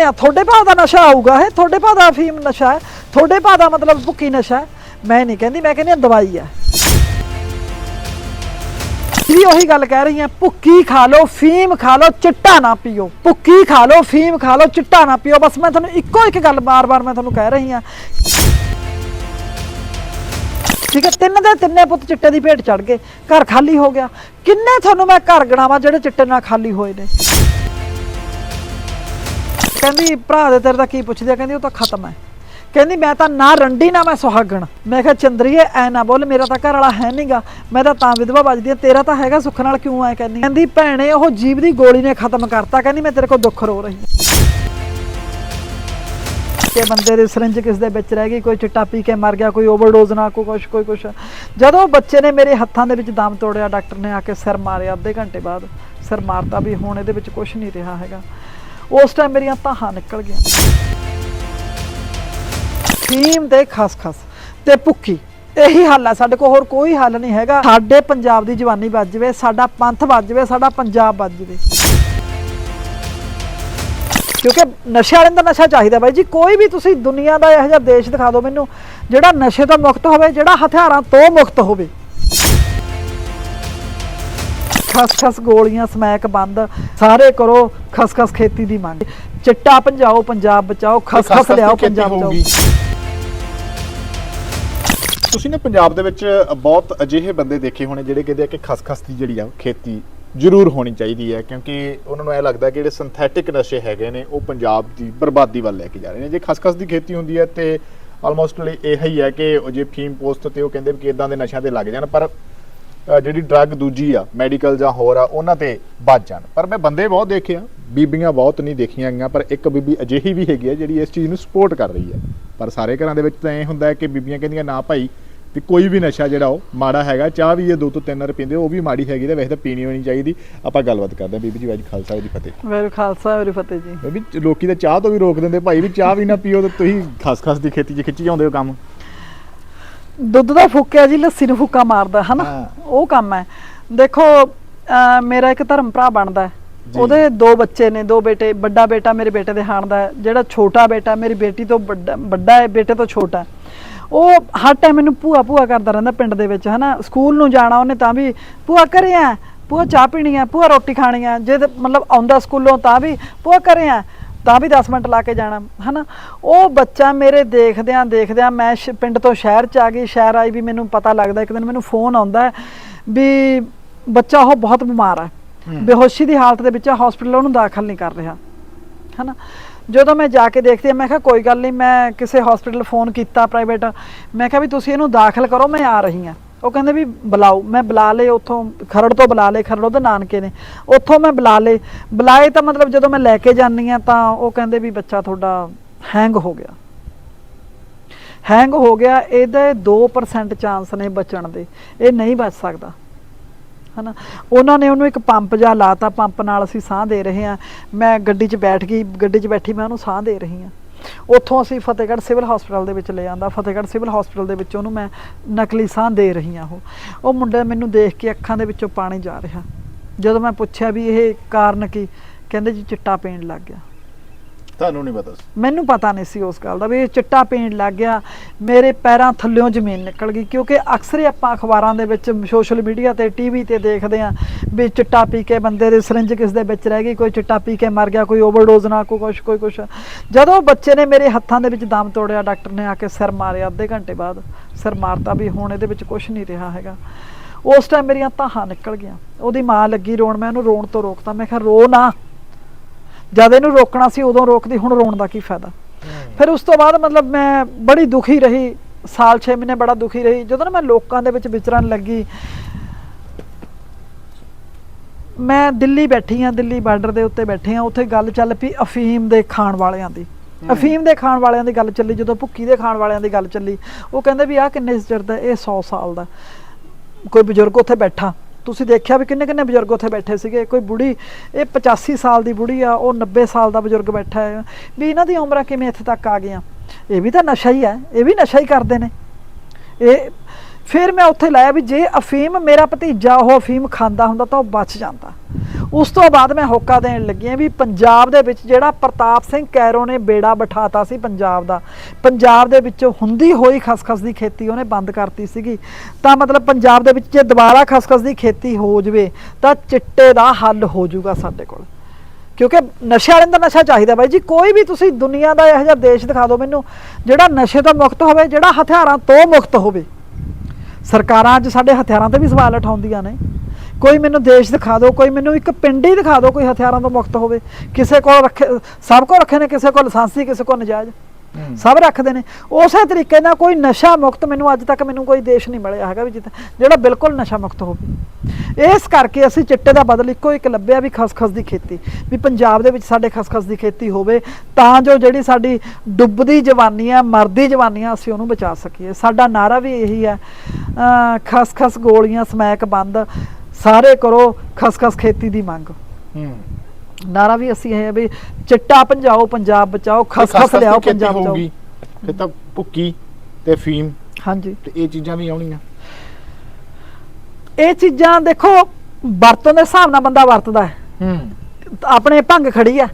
ਕਿਵੇਂ ਆ? ਤੁਹਾਡੇ ਭਾਅ ਦਾ ਨਸ਼ਾ ਆਊਗਾ ਇਹ ਤੁਹਾਡੇ ਭਾਅ ਦਾ ਅਫੀਮ ਨਸ਼ਾ ਹੈ। ਤੁਹਾਡੇ ਭਾਅ ਦਾ ਮਤਲਬ ਭੁੱਕੀ ਨਸ਼ਾ ਹੈ। ਮੈਂ ਨਹੀਂ ਕਹਿੰਦੀ, ਮੈਂ ਕਹਿੰਦੀ ਹਾਂ ਦਵਾਈ ਹੈ। ਵੀ ਉਹੀ ਗੱਲ ਕਹਿ ਰਹੀ ਆ ਭੁੱਕੀ ਖਾ ਲਓ ਫੀਮ ਖਾ ਲਓ, ਚਿੱਟਾ ਨਾ ਪੀਓ। ਭੁੱਕੀ ਖਾ ਲਓ ਫੀਮ ਖਾ ਲਓ, ਚਿੱਟਾ ਨਾ ਪੀਓ। ਬਸ ਮੈਂ ਤੁਹਾਨੂੰ ਇੱਕੋ ਇੱਕ ਗੱਲ ਬਾਰ-ਬਾਰ ਮੈਂ ਤੁਹਾਨੂੰ ਕਹਿ ਰਹੀ ਹਾਂ। ਠੀਕ ਹੈ, ਤਿੰਨ ਦੇ ਤਿੰਨੇ ਪੁੱਤ ਚਿੱਟੇ ਦੀ ਭੇਟ ਚੜ ਗਏ। ਘਰ ਖਾਲੀ ਹੋ ਗਿਆ। ਕਿੰਨੇ ਤੁਹਾਨੂੰ ਮੈਂ ਘਰ ਗਣਾਵਾ ਜਿਹੜੇ ਚਿੱਟੇ ਨਾਲ ਖਾਲੀ ਹੋਏ ਨੇ? ਕਹਿੰਦੀ, ਭਰਾ ਦੇ ਤੇਰੇ ਦਾ ਕੀ ਪੁੱਛਦੇ ਆ? ਕਹਿੰਦੀ, ਉਹ ਤਾਂ ਖਤਮ ਹੈ। ਕਹਿੰਦੀ, ਮੈਂ ਤਾਂ ਨਾ ਰੰਡੀ, ਨਾ ਮੈਂ ਸੁਹਾਗਣ। ਮੈਂ ਕਿਹਾ, ਚੰਦਰੀਏ, ਐ ਨਾ ਬੋਲ, ਮੇਰਾ ਤਾਂ ਘਰ ਵਾਲਾ ਹੈ ਨਹੀਂਗਾ ਮੈਂ ਤਾਂ ਤਾਂ ਵਿਧਵਾ ਵੱਜਦੀ ਆ, ਤੇਰਾ ਤਾਂ ਹੈਗਾ, ਸੁੱਖ ਨਾਲ ਕਿਉਂ ਐ ਕਹਿੰਦੀ ਕਹਿੰਦੀ, ਭੈਣੇ, ਉਹ ਜੀਵ ਦੀ ਗੋਲੀ ਨੇ ਖਤਮ ਕਰਤਾ। ਕਹਿੰਦੀ, ਮੈਂ ਤੇਰੇ ਕੋਲ ਦੁੱਖ ਰੋ ਰਹੀ ਕਿ ਬੰਦੇ ਦੇ ਸਿਰੰਜ ਕਿਸ ਦੇ ਵਿੱਚ ਰਹਿ ਗਈ, ਕੋਈ ਚਿੱਟਾ ਪੀ ਕੇ ਮਰ ਗਿਆ, ਕੋਈ ਓਵਰਡੋਜ਼ ਨਾ ਕੋਈ ਕੁਛ ਕੋਈ ਕੁਛ। ਜਦੋਂ ਬੱਚੇ ਨੇ ਮੇਰੇ ਹੱਥਾਂ ਦੇ ਵਿੱਚ ਦਮ ਤੋੜਿਆ, ਡਾਕਟਰ ਨੇ ਆ ਕੇ ਸਿਰ ਮਾਰਿਆ, ਅੱਧੇ ਘੰਟੇ ਬਾਅਦ ਸਿਰ ਮਾਰਤਾ ਵੀ ਹੁਣ ਇਹਦੇ ਵਿੱਚ ਕੁਝ ਨਹੀਂ ਰਿਹਾ ਹੈਗਾ। ਉਸ ਟਾਈਮ ਮੇਰੀਆਂ ਤਾਹਾਂ ਨਿਕਲ ਗਈਆਂ। ਫੀਮ ਤੇ ਖਸਖਸ ਤੇ ਭੁੱਕੀ ਇਹੀ ਹੱਲ ਹੈ ਸਾਡੇ ਕੋਲ, ਹੋਰ ਕੋਈ ਹੱਲ ਨਹੀਂ ਹੈਗਾ। ਸਾਡੇ ਪੰਜਾਬ ਦੀ ਜਵਾਨੀ ਵੱਜ ਜਵੇ, ਸਾਡਾ ਪੰਥ ਵੱਜ ਜਵੇ, ਸਾਡਾ ਪੰਜਾਬ ਵੱਜ ਜਵੇ। ਕਿਉਂਕਿ ਨਸ਼ੇ ਵਾਲਿਆਂ ਦਾ ਨਸ਼ਾ ਚਾਹੀਦਾ ਬਾਈ ਜੀ, ਕੋਈ ਵੀ ਤੁਸੀਂ ਦੁਨੀਆ ਦਾ ਇਹੋ ਜਿਹਾ ਦੇਸ਼ ਦਿਖਾ ਦਿਓ ਮੈਨੂੰ, ਜਿਹੜਾ ਨਸ਼ੇ ਤੋਂ ਮੁਕਤ ਹੋਵੇ, ਜਿਹੜਾ ਹਥਿਆਰਾਂ ਤੋਂ ਮੁਕਤ ਹੋਵੇ। ਖਸਖਸ ਗੋਲੀਆਂ ਸਮੈਕ ਬੰਦ ਸਾਰੇ ਕਰੋ ਖਸਖਸ ਖੇਤੀ ਦੀ ਮੰਗ। ਚਿੱਟਾ ਪੰਜਾਓ ਪੰਜਾਬ ਬਚਾਓ ਖਸਖਸ ਲਿਆਓ ਪੰਜਾਬ ਬਚਾਓ। ਤੁਸੀਂ ਨੇ ਪੰਜਾਬ ਦੇ ਵਿੱਚ ਬਹੁਤ ਅਜਿਹੇ ਬੰਦੇ ਦੇਖੇ ਹੋਣੇ ਜਿਹੜੇ ਕਹਿੰਦੇ ਆ ਕਿ ਖਸਖਸ ਦੀ ਜਿਹੜੀ ਆ ਖੇਤੀ ਜ਼ਰੂਰ ਹੋਣੀ ਚਾਹੀਦੀ ਹੈ ਕਿਉਂਕਿ ਉਹਨਾਂ ਨੂੰ ਇਹ ਲੱਗਦਾ ਕਿ ਜਿਹੜੇ ਸਿੰਥੈਟਿਕ ਨਸ਼ੇ ਹੈਗੇ ਨੇ ਉਹ ਪੰਜਾਬ ਦੀ ਬਰਬਾਦੀ ਵੱਲ ਲੈ ਕੇ ਜਾ ਰਹੇ ਨੇ। ਜੇ ਖਸਖਸ ਦੀ ਖੇਤੀ ਹੁੰਦੀ ਹੈ ਤੇ ਆਲਮੋਸਟ ਇਹ ਹੀ ਹੈ ਕਿ ਜੇ ਫੀਮ ਪੋਸਟ ਤੇ ਉਹ ਕਹਿੰਦੇ ਕਿ ਇਦਾਂ ਦੇ ਨਸ਼ਿਆਂ ਤੇ ਲੱਗ ਜਾਣ ਪਰ ਜਿਹੜੀ ਡਰੱਗ ਦੂਜੀ ਆ ਮੈਡੀਕਲ ਜਾਂ ਹੋਰ ਆ ਉਹਨਾਂ ਤੇ ਬਚ ਜਾਣ। ਪਰ ਮੈਂ ਬੰਦੇ ਬਹੁਤ ਦੇਖੇ ਆ ਬੀਬੀਆਂ ਬਹੁਤ ਨਹੀਂ ਦੇਖੀਆਂ ਗਈਆਂ ਪਰ ਇੱਕ ਬੀਬੀ ਅਜਿਹੀ ਵੀ ਹੈਗੀ ਆ ਜਿਹੜੀ ਇਸ ਚੀਜ਼ ਨੂੰ ਸਪੋਰਟ ਕਰ ਰਹੀ ਹੈ। ਪਰ ਸਾਰੇ ਘਰਾਂ ਦੇ ਵਿੱਚ ਤਾਂ ਇਹ ਹੁੰਦਾ ਹੈ ਕਿ ਬੀਬੀਆਂ ਕਹਿੰਦੀਆਂ ਨਾ ਭਾਈ ਵੀ ਕੋਈ ਵੀ ਨਸ਼ਾ ਜਿਹੜਾ ਉਹ ਮਾੜਾ ਹੈਗਾ ਚਾਹ ਵੀ ਇਹ 2 ਤੋਂ 3 ਰੁਪਏ ਦੇ ਉਹ ਵੀ ਮਾੜੀ ਹੈਗੀ ਤੇ ਵੈਸੇ ਤਾਂ ਪੀਣੀ ਹੋਣੀ ਚਾਹੀਦੀ। ਆਪਾਂ ਗੱਲਬਾਤ ਕਰਦੇ ਹਾਂ ਬੀਬੀ ਜੀ ਵਾਜ ਖਾਲਸਾ ਜੀ ਫਤਿਹ। ਮੇਰੇ ਖਾਲਸਾ ਮੇਰੇ ਫਤਿਹ ਜੀ। ਬੀਬੀ ਲੋਕੀ ਤਾਂ ਚਾਹ ਤੋਂ ਵੀ ਰੋਕ ਦਿੰਦੇ ਭਾਈ ਵੀ ਚਾਹ ਵੀ ਨਾ ਪੀਓ ਤੇ ਤੁਸੀਂ ਖਸਖਸ ਦੀ ਖੇਤੀ 'ਚ ਖਿੱਚੀ ਜਾਂਦੇ ਹੋ ਕੰਮ। ਦੁੱਧ ਦਾ ਫੁੱਕਿਆ ਜੀ ਲੱਸੀ ਨੂੰ ਫੁੱਕਾ ਮਾਰਦਾ ਹਨਾ ਹਾਂ। ਉਹ ਕੰਮ ਹੈ ਦੇਖੋ ਅਹ ਮੇਰਾ ਇੱਕ ਧਰਮ ਭਰਾ ਬਣਦਾ ਹੈ। ਜੀ। ਉਹਦੇ ਦੋ ਬੱਚੇ ਨੇ ਦੋ ਬੇਟੇ ਵੱਡਾ ਬੇਟਾ ਮੇਰੇ ਬੇਟੇ ਦੇ ਹਾਣ ਦਾ ਹੈ ਜਿਹੜਾ ਛੋਟਾ ਬੇਟਾ ਮੇਰੀ ਬੇਟੀ ਤੋਂ ਵੱਡਾ ਵੱਡਾ ਹੈ ਬੇਟੇ ਤੋਂ ਛੋਟਾ ਹੈ। ਉਹ ਹਰ ਟਾਈਮ ਮੈਨੂੰ ਭੂਆ ਭੂਆ ਕਰਦਾ ਰਹਿੰਦਾ ਪਿੰਡ ਦੇ ਵਿੱਚ ਹਨਾ ਸਕੂਲ ਨੂੰ ਜਾਣਾ ਉਹਨੇ ਤਾਂ ਵੀ ਭੂਆ ਘਰੇ ਆ ਭੂਆ ਚਾਹ ਪੀਣੀ ਆ ਭੂਆ ਰੋਟੀ ਖਾਣੀ ਆ ਜੇ ਤੇ ਮਤਲਬ ਆਉਂਦਾ ਸਕੂਲੋਂ ਤਾਂ ਵੀ ਭੂਆ ਘਰੇ ਆ ਤਾਂ ਵੀ 10 ਮਿੰਟ ਲਾ ਕੇ ਜਾਣਾ ਹਨਾ? ਉਹ ਬੱਚਾ ਮੇਰੇ ਦੇਖਦਿਆਂ ਦੇਖਦਿਆਂ ਮੈਂ ਪਿੰਡ ਤੋਂ ਸ਼ਹਿਰ ਚ ਆ ਗਈ ਸ਼ਹਿਰ ਆਈ ਵੀ ਮੈਨੂੰ ਪਤਾ ਲੱਗਦਾ ਇੱਕ ਦਿਨ ਮੈਨੂੰ ਫੋਨ ਆਉਂਦਾ ਵੀ ਬੱਚਾ ਉਹ ਬਹੁਤ ਬਿਮਾਰ ਹੈ। ਬੇਹੋਸ਼ੀ ਦੀ ਹਾਲਤ ਦੇ ਵਿੱਚ ਹਸਪੀਟਲ ਉਹਨੂੰ ਦਾਖਲ ਨਹੀਂ ਕਰ ਰਿਹਾ ਹਨਾ? ਜਦੋਂ ਮੈਂ ਜਾ ਕੇ ਦੇਖਦੀ ਮੈਂ ਕਿਹਾ ਕੋਈ ਗੱਲ ਨਹੀਂ ਮੈਂ ਕਿਸੇ ਹਸਪੀਟਲ ਫੋਨ ਕੀਤਾ ਪ੍ਰਾਈਵੇਟ ਮੈਂ ਕਿਹਾ ਵੀ ਤੁਸੀਂ ਇਹਨੂੰ ਦਾਖਲ ਕਰੋ ਮੈਂ ਆ ਰਹੀ ਹਾਂ। ਉਹ ਕਹਿੰਦੇ ਵੀ ਬੁਲਾਓ, ਮੈਂ ਬੁਲਾ ਲਏ ਉੱਥੋਂ, ਖਰੜ ਤੋਂ ਬੁਲਾ ਲਏ, ਖਰੜ ਉਹਦੇ ਨਾਨਕੇ ਨੇ। ਉੱਥੋਂ ਮੈਂ ਬੁਲਾ ਲਏ। ਬੁਲਾਏ ਤਾਂ ਮਤਲਬ ਜਦੋਂ ਮੈਂ ਲੈ ਕੇ ਜਾਂਦੀ ਆ ਤਾਂ ਉਹ ਕਹਿੰਦੇ ਵੀ ਬੱਚਾ ਤੁਹਾਡਾ ਹੈਂਗ ਹੋ ਗਿਆ। ਹੈਂਗ ਹੋ ਗਿਆ, ਇਹਦੇ 2% ਚਾਂਸ ਨੇ ਬਚਣ ਦੇ। ਇਹ ਨਹੀਂ ਬਚ ਸਕਦਾ। ਹਨਾ? ਉਹਨਾਂ ਨੇ ਉਹਨੂੰ ਇੱਕ ਪੰਪ ਜਾ ਲਾਤਾ, ਪੰਪ ਨਾਲ ਅਸੀਂ ਸਾਹ ਦੇ ਰਹੇ ਹਾਂ। ਮੈਂ ਗੱਡੀ 'ਚ ਬੈਠ ਗਈ, ਗੱਡੀ 'ਚ ਬੈਠੀ ਮੈਂ ਉਹਨੂੰ ਸਾਹ ਦੇ ਰਹੀ ਹਾਂ। ਉੱਥੋਂ ਅਸੀਂ ਫਤਿਹਗੜ੍ਹ ਸਿਵਲ ਹਸਪੀਟਲ ਦੇ ਵਿੱਚ ਲੈ ਆਂਦਾ। ਫਤਿਹਗੜ੍ਹ ਸਿਵਲ ਹਸਪੀਟਲ ਦੇ ਵਿੱਚ ਉਹਨੂੰ ਮੈਂ ਨਕਲੀ ਸਾਹ ਦੇ ਰਹੀ ਹਾਂ ਉਹ। ਉਹ ਮੁੰਡਾ ਮੈਨੂੰ ਦੇਖ ਕੇ ਅੱਖਾਂ ਦੇ ਵਿੱਚੋਂ ਪਾਣੀ ਜਾ ਰਿਹਾ। ਜਦੋਂ ਮੈਂ ਪੁੱਛਿਆ ਵੀ ਇਹ ਕਾਰਨ ਕੀ, ਕਹਿੰਦੇ ਜੀ ਚਿੱਟਾ ਪੀਣ ਲੱਗ ਗਿਆ। ਤੁਹਾਨੂੰ ਨਹੀਂ ਪਤਾ ਸੀ। ਮੈਨੂੰ ਪਤਾ ਨਹੀਂ ਸੀ ਉਸ ਗੱਲ ਦਾ ਵੀ ਇਹ ਚਿੱਟਾ ਪੀਣ ਲੱਗ ਗਿਆ, ਮੇਰੇ ਪੈਰਾਂ ਥੱਲਿਓਂ ਜ਼ਮੀਨ ਨਿਕਲ ਗਈ, ਕਿਉਂਕਿ ਅਕਸਰ ਹੀ ਆਪਾਂ ਅਖਬਾਰਾਂ ਦੇ ਵਿੱਚ ਸੋਸ਼ਲ ਮੀਡੀਆ ਤੇ ਟੀਵੀ ਤੇ ਦੇਖਦੇ ਆਂ ਵੀ ਚਿੱਟਾ ਪੀ ਕੇ ਬੰਦੇ ਦੇ ਸਿਰੰਜ ਕਿਸ ਦੇ ਵਿੱਚ ਰਹਿ ਗਈ, ਕੋਈ ਚਿੱਟਾ ਪੀ ਕੇ ਮਰ ਗਿਆ, ਕੋਈ ਓਵਰਡੋਜ਼ ਨਾਲ ਕੋਈ ਕੁਛ ਕੋਈ ਕੁਛ। ਜਦੋਂ ਬੱਚੇ ਨੇ ਮੇਰੇ ਹੱਥਾਂ ਦੇ ਵਿੱਚ ਦਮ ਤੋੜਿਆ, ਡਾਕਟਰ ਨੇ ਆ ਕੇ ਸਿਰ ਮਾਰਿਆ ਅੱਧੇ ਘੰਟੇ ਬਾਅਦ, ਸਿਰ ਮਾਰਤਾ ਵੀ ਹੁਣ ਇਹਦੇ ਵਿੱਚ ਕੁਝ ਨਹੀਂ ਰਿਹਾ ਹੈਗਾ। ਉਸ ਟਾਈਮ ਮੇਰੀਆਂ ਤਾਹਾਂ ਨਿਕਲ ਗਈਆਂ, ਉਹਦੀ ਮਾਂ ਲੱਗੀ ਰੋਣ, ਮੈਂ ਉਹਨੂੰ ਰੋਣ ਤੋਂ ਰੋਕਤਾ, ਮੈਂ ਕਿਹਾ, ਰੋ ਨਾ। ਜਦ ਇਹਨੂੰ ਰੋਕਣਾ ਸੀ ਉਦੋਂ ਰੋਕਦੀ ਹੁਣ ਰੋਣ ਦਾ ਕੀ ਫਾਇਦਾ? ਫਿਰ ਉਸ ਤੋਂ ਬਾਅਦ ਮਤਲਬ ਮੈਂ ਬੜੀ ਦੁਖੀ ਰਹੀ ਸਾਲ 6 ਮਹੀਨੇ ਬੜਾ ਦੁਖੀ ਰਹੀ। ਜਦੋਂ ਨਾ ਮੈਂ ਲੋਕਾਂ ਦੇ ਵਿੱਚ ਵਿਚਰਨ ਲੱਗੀ ਮੈਂ ਦਿੱਲੀ ਬੈਠੀ ਆ ਦਿੱਲੀ ਬਾਰਡਰ ਦੇ ਉੱਤੇ ਬੈਠੇ ਆ। ਉੱਥੇ ਗੱਲ ਚੱਲ ਪਈ ਅਫੀਮ ਦੇ ਖਾਣ ਵਾਲਿਆਂ ਦੀ। ਅਫੀਮ ਦੇ ਖਾਣ ਵਾਲਿਆਂ ਦੀ ਗੱਲ ਚੱਲੀ ਜਦੋਂ ਭੁੱਕੀ ਦੇ ਖਾਣ ਵਾਲਿਆਂ ਦੀ ਗੱਲ ਚੱਲੀ। ਉਹ ਕਹਿੰਦੇ ਵੀ ਆਹ ਕਿੰਨੇ ਚਿਰ ਦਾ ਇਹ 100 ਸਾਲ ਦਾ। ਕੋਈ ਬਜ਼ੁਰਗ ਉੱਥੇ ਬੈਠਾ। ਤੁਸੀਂ ਦੇਖਿਆ ਵੀ ਕਿੰਨੇ ਕਿੰਨੇ ਬਜ਼ੁਰਗ ਉੱਥੇ ਬੈਠੇ ਸੀਗੇ? ਕੋਈ ਬੁੜੀ, ਇਹ 85 ਸਾਲ ਦੀ ਬੁੜੀ ਆ, ਉਹ 90 ਸਾਲ ਦਾ ਬਜ਼ੁਰਗ ਬੈਠਾ ਹੈ। ਵੀ ਇਹਨਾਂ ਦੀ ਉਮਰਾਂ ਕਿਵੇਂ ਇੱਥੇ ਤੱਕ ਆ ਗਈਆਂ? ਇਹ ਵੀ ਤਾਂ ਨਸ਼ਾ ਹੀ ਹੈ, ਇਹ ਵੀ ਨਸ਼ਾ ਹੀ ਕਰਦੇ ਨੇ। ਇਹ ਫਿਰ ਮੈਂ ਉੱਥੇ ਲਾਇਆ ਵੀ ਜੇ ਅਫੀਮ ਮੇਰਾ ਭਤੀਜਾ ਉਹ ਅਫੀਮ ਖਾਂਦਾ ਹੁੰਦਾ ਤਾਂ ਉਹ ਬਚ ਜਾਂਦਾ। ਉਸ ਤੋਂ ਬਾਅਦ ਮੈਂ ਹੋਕਾ ਦੇਣ ਲੱਗੀ ਵੀ ਪੰਜਾਬ ਦੇ ਵਿੱਚ ਜਿਹੜਾ ਪ੍ਰਤਾਪ ਸਿੰਘ ਕੈਰੋ ਨੇ ਬੇੜਾ ਬਿਠਾਤਾ ਸੀ ਪੰਜਾਬ ਦਾ, ਪੰਜਾਬ ਦੇ ਵਿੱਚ ਹੁੰਦੀ ਹੋਈ ਖਸਖਸ ਦੀ ਖੇਤੀ ਉਹਨੇ ਬੰਦ ਕਰਤੀ ਸੀਗੀ। ਤਾਂ ਮਤਲਬ ਪੰਜਾਬ ਦੇ ਵਿੱਚ ਜੇ ਦੁਬਾਰਾ ਖਸਖਸ ਦੀ ਖੇਤੀ ਹੋ ਜਵੇ ਤਾਂ ਚਿੱਟੇ ਦਾ ਹੱਲ ਹੋ ਜਾਊਗਾ ਸਾਡੇ ਕੋਲ। ਕਿਉਂਕਿ ਨਸ਼ੇ ਵਾਲਿਆਂ ਦਾ ਨਸ਼ਾ ਚਾਹੀਦਾ ਬਾਈ ਜੀ, ਕੋਈ ਵੀ ਤੁਸੀਂ ਦੁਨੀਆ ਦਾ ਇਹੋ ਜਿਹਾ ਦੇਸ਼ ਦਿਖਾ ਦਿਓ ਮੈਨੂੰ, ਜਿਹੜਾ ਨਸ਼ੇ ਤੋਂ ਮੁਕਤ ਹੋਵੇ, ਜਿਹੜਾ ਹਥਿਆਰਾਂ ਤੋਂ ਮੁਕਤ ਹੋਵੇ। ਸਰਕਾਰਾਂ ਅੱਜ ਸਾਡੇ ਹਥਿਆਰਾਂ ਤੇ ਵੀ ਸਵਾਲ ਉਠਾਉਂਦੀਆਂ ਨੇ। ਕੋਈ ਮੈਨੂੰ ਦੇਸ਼ ਦਿਖਾ ਦਿਓ, ਕੋਈ ਮੈਨੂੰ ਇੱਕ ਪਿੰਡ ਹੀ ਦਿਖਾ ਦਿਓ ਕੋਈ ਹਥਿਆਰਾਂ ਤੋਂ ਮੁਕਤ ਹੋਵੇ। ਕਿਸੇ ਕੋਲ ਰੱਖੇ, ਸਭ ਕੋਲ ਰੱਖੇ ਨੇ, ਕਿਸੇ ਕੋਲ ਲਾਇਸੈਂਸੀ ਕਿਸੇ ਕੋਲ ਨਜਾਇਜ਼। ਸਭ ਰੱਖਦੇ ਨੇ। ਉਸੇ ਤਰੀਕੇ ਨਾਲ ਕੋਈ ਨਸ਼ਾ ਮੁਕਤ ਮੈਨੂੰ ਅੱਜ ਤੱਕ ਮੈਨੂੰ ਕੋਈ ਦੇਸ਼ ਨਹੀਂ ਮਿਲਿਆ ਹੈਗਾ ਵੀ ਜਿੱਥੇ ਜਿਹੜਾ ਬਿਲਕੁਲ ਨਸ਼ਾ ਮੁਕਤ ਹੋਵੇ। ਇਸ ਕਰਕੇ ਅਸੀਂ ਚਿੱਟੇ ਦਾ ਬਦਲ ਇੱਕੋ ਇੱਕ ਲੱਭਿਆ ਵੀ ਖਸਖਸ ਦੀ ਖੇਤੀ। ਵੀ ਪੰਜਾਬ ਦੇ ਵਿੱਚ ਸਾਡੇ ਖਸਖਸ ਦੀ ਖੇਤੀ ਹੋਵੇ, ਤਾਂ ਜੋ ਜਿਹੜੀ ਸਾਡੀ ਡੁੱਬਦੀ ਜਵਾਨੀ ਆ ਮਰਦੀ ਜਵਾਨੀ ਆ ਅਸੀਂ ਉਹਨੂੰ ਬਚਾ ਸਕੀਏ। ਸਾਡਾ ਨਾਰਾ ਵੀ ਇਹੀ ਹੈ, ਅਹ, ਖਸਖਸ ਗੋਲੀਆਂ, ਸਮੈਕ ਬੰਦ, ਸਾਰੇ ਕਰੋ ਖਸਖਸ ਖੇਤੀ ਦੀ ਮੰਗ। ਹੂੰ। ਨਾਰਾ ਵੀ ਅਸੀਂ ਹੈ ਵੀ ਚਿੱਟਾ ਪੰਜਾਓ ਪੰਜਾਬ ਬਚਾਓ ਖਸਖਸ ਲਿਆਓ ਪੰਜਾਬ ਬਚਾਓ। ਫਿਰ ਤਾਂ ਭੁੱਕੀ ਤੇ ਫੀਮ ਹਾਂਜੀ। ਤੇ ਇਹ ਚੀਜ਼ਾਂ ਵੀ ਆਉਣੀਆਂ। ਇਹ ਚੀਜ਼ਾਂ ਦੇਖੋ ਵਰਤੋਂ ਦੇ ਹਿਸਾਬ ਨਾਲ ਬੰਦਾ ਵਰਤਦਾ ਹੈ। ਹੂੰ। ਆਪਣੇ ਭੰਗ ਖੜੀ ਆ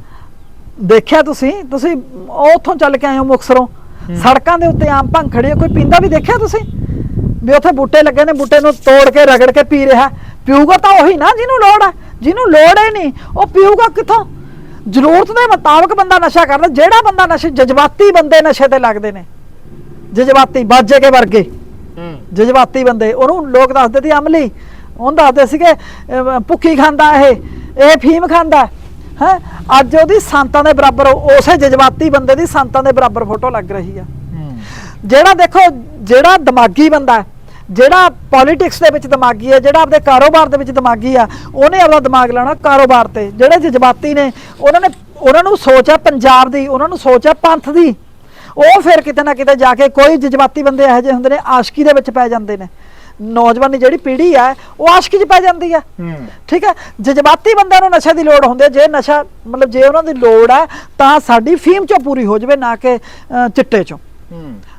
ਦੇਖਿਆ ਤੁਸੀਂ? ਤੁਸੀਂ ਉੱਥੋਂ ਚੱਲ ਕੇ ਆਏ ਹੋ ਮੁਕਸਰੋਂ। ਸੜਕਾਂ ਦੇ ਉੱਤੇ ਆਮ ਭੰਗ ਖੜੀ ਆ ਕੋਈ ਪੀਂਦਾ ਵੀ ਦੇਖਿਆ ਤੁਸੀਂ? ਵੀ ਉੱਥੇ ਬੂਟੇ ਲੱਗੇ ਨੇ ਬੂਟੇ ਨੂੰ ਤੋੜ ਕੇ ਰਗੜ ਕੇ ਪੀ ਰਿਹਾ। ਪੀਊਗਾ ਤਾਂ ਉਹੀ ਨਾ ਜਿਹਨੂੰ ਲੋੜ ਹੈ। ਜਿਹਨੂੰ ਲੋੜ ਹੀ ਨਹੀਂ ਉਹ ਪੀਊਗਾ ਕਿੱਥੋਂ? ਜ਼ਰੂਰਤ ਦੇ ਮੁਤਾਬਕ ਬੰਦਾ ਨਸ਼ਾ ਕਰਦਾ ਜਿਹੜਾ ਬੰਦਾ ਨਸ਼ੇ ਜਜ਼ਬਾਤੀ ਬੰਦੇ ਨਸ਼ੇ ਤੇ ਲੱਗਦੇ ਨੇ। ਜਜ਼ਬਾਤੀ ਬਾਜੇ ਕੇ ਵਰਗੇ। ਹੂੰ। ਜਜ਼ਬਾਤੀ ਬੰਦੇ ਉਹਨੂੰ ਲੋਕ ਦੱਸਦੇ ਸੀ ਅਮਲੀ। ਉਹਨੂੰ ਦੱਸਦੇ ਸੀਗੇ ਭੁੱਕੀ ਖਾਂਦਾ ਇਹ ਇਹ ਫੀਮ ਖਾਂਦਾ। ਹੈ? ਅੱਜ ਉਹਦੀ ਸੰਤਾਂ ਦੇ ਬਰਾਬਰ ਉਸੇ ਜਜ਼ਬਾਤੀ ਬੰਦੇ ਦੀ ਸੰਤਾਂ ਦੇ ਬਰਾਬਰ ਫੋਟੋ ਲੱਗ ਰਹੀ ਆ। ਜਿਹੜਾ ਦੇਖੋ ਜਿਹੜਾ ਦਿਮਾਗੀ ਬੰਦਾ ਹੈ, ਜਿਹੜਾ ਪੋਲਿਟਿਕਸ ਦੇ ਵਿੱਚ ਦਿਮਾਗੀ ਹੈ ਜਿਹੜਾ ਆਪਦੇ ਕਾਰੋਬਾਰ ਦੇ ਵਿੱਚ ਦਿਮਾਗੀ ਆ ਉਹਨੇ ਆਪਦਾ ਦਿਮਾਗ ਲਾਣਾ ਕਾਰੋਬਾਰ ਤੇ। ਜਿਹੜੇ ਜਜ਼ਬਾਤੀ ਨੇ ਉਹਨਾਂ ਨੇ ਉਹਨਾਂ ਨੂੰ ਸੋਚ ਹੈ ਪੰਜਾਬ ਦੀ ਉਹਨਾਂ ਨੂੰ ਸੋਚ ਹੈ ਪੰਥ ਦੀ। ਉਹ ਫਿਰ ਕਿਤੇ ਨਾ ਕਿਤੇ ਜਾ ਕੇ ਕੋਈ ਜਜ਼ਬਾਤੀ ਬੰਦੇ ਇਹੋ ਜਿਹੇ ਹੁੰਦੇ ਨੇ ਆਸ਼ਕੀ ਦੇ ਵਿੱਚ ਪੈ ਜਾਂਦੇ ਨੇ। ਨੌਜਵਾਨੀ ਜਿਹੜੀ ਪੀੜ੍ਹੀ ਆ ਉਹ ਆਸ਼ਕੀ 'ਚ ਪੈ ਜਾਂਦੀ ਆ। ਠੀਕ ਹੈ ਜਜ਼ਬਾਤੀ ਬੰਦਿਆਂ ਨੂੰ ਨਸ਼ੇ ਦੀ ਲੋੜ ਹੁੰਦੀ ਹੈ ਜੇ ਨਸ਼ਾ ਮਤਲਬ ਜੇ ਉਹਨਾਂ ਦੀ ਲੋੜ ਹੈ ਤਾਂ ਸਾਡੀ ਫੀਮ ਚੋਂ ਪੂਰੀ ਹੋ ਜਾਵੇ ਨਾ ਕਿ ਚਿੱਟੇ ਚੋਂ।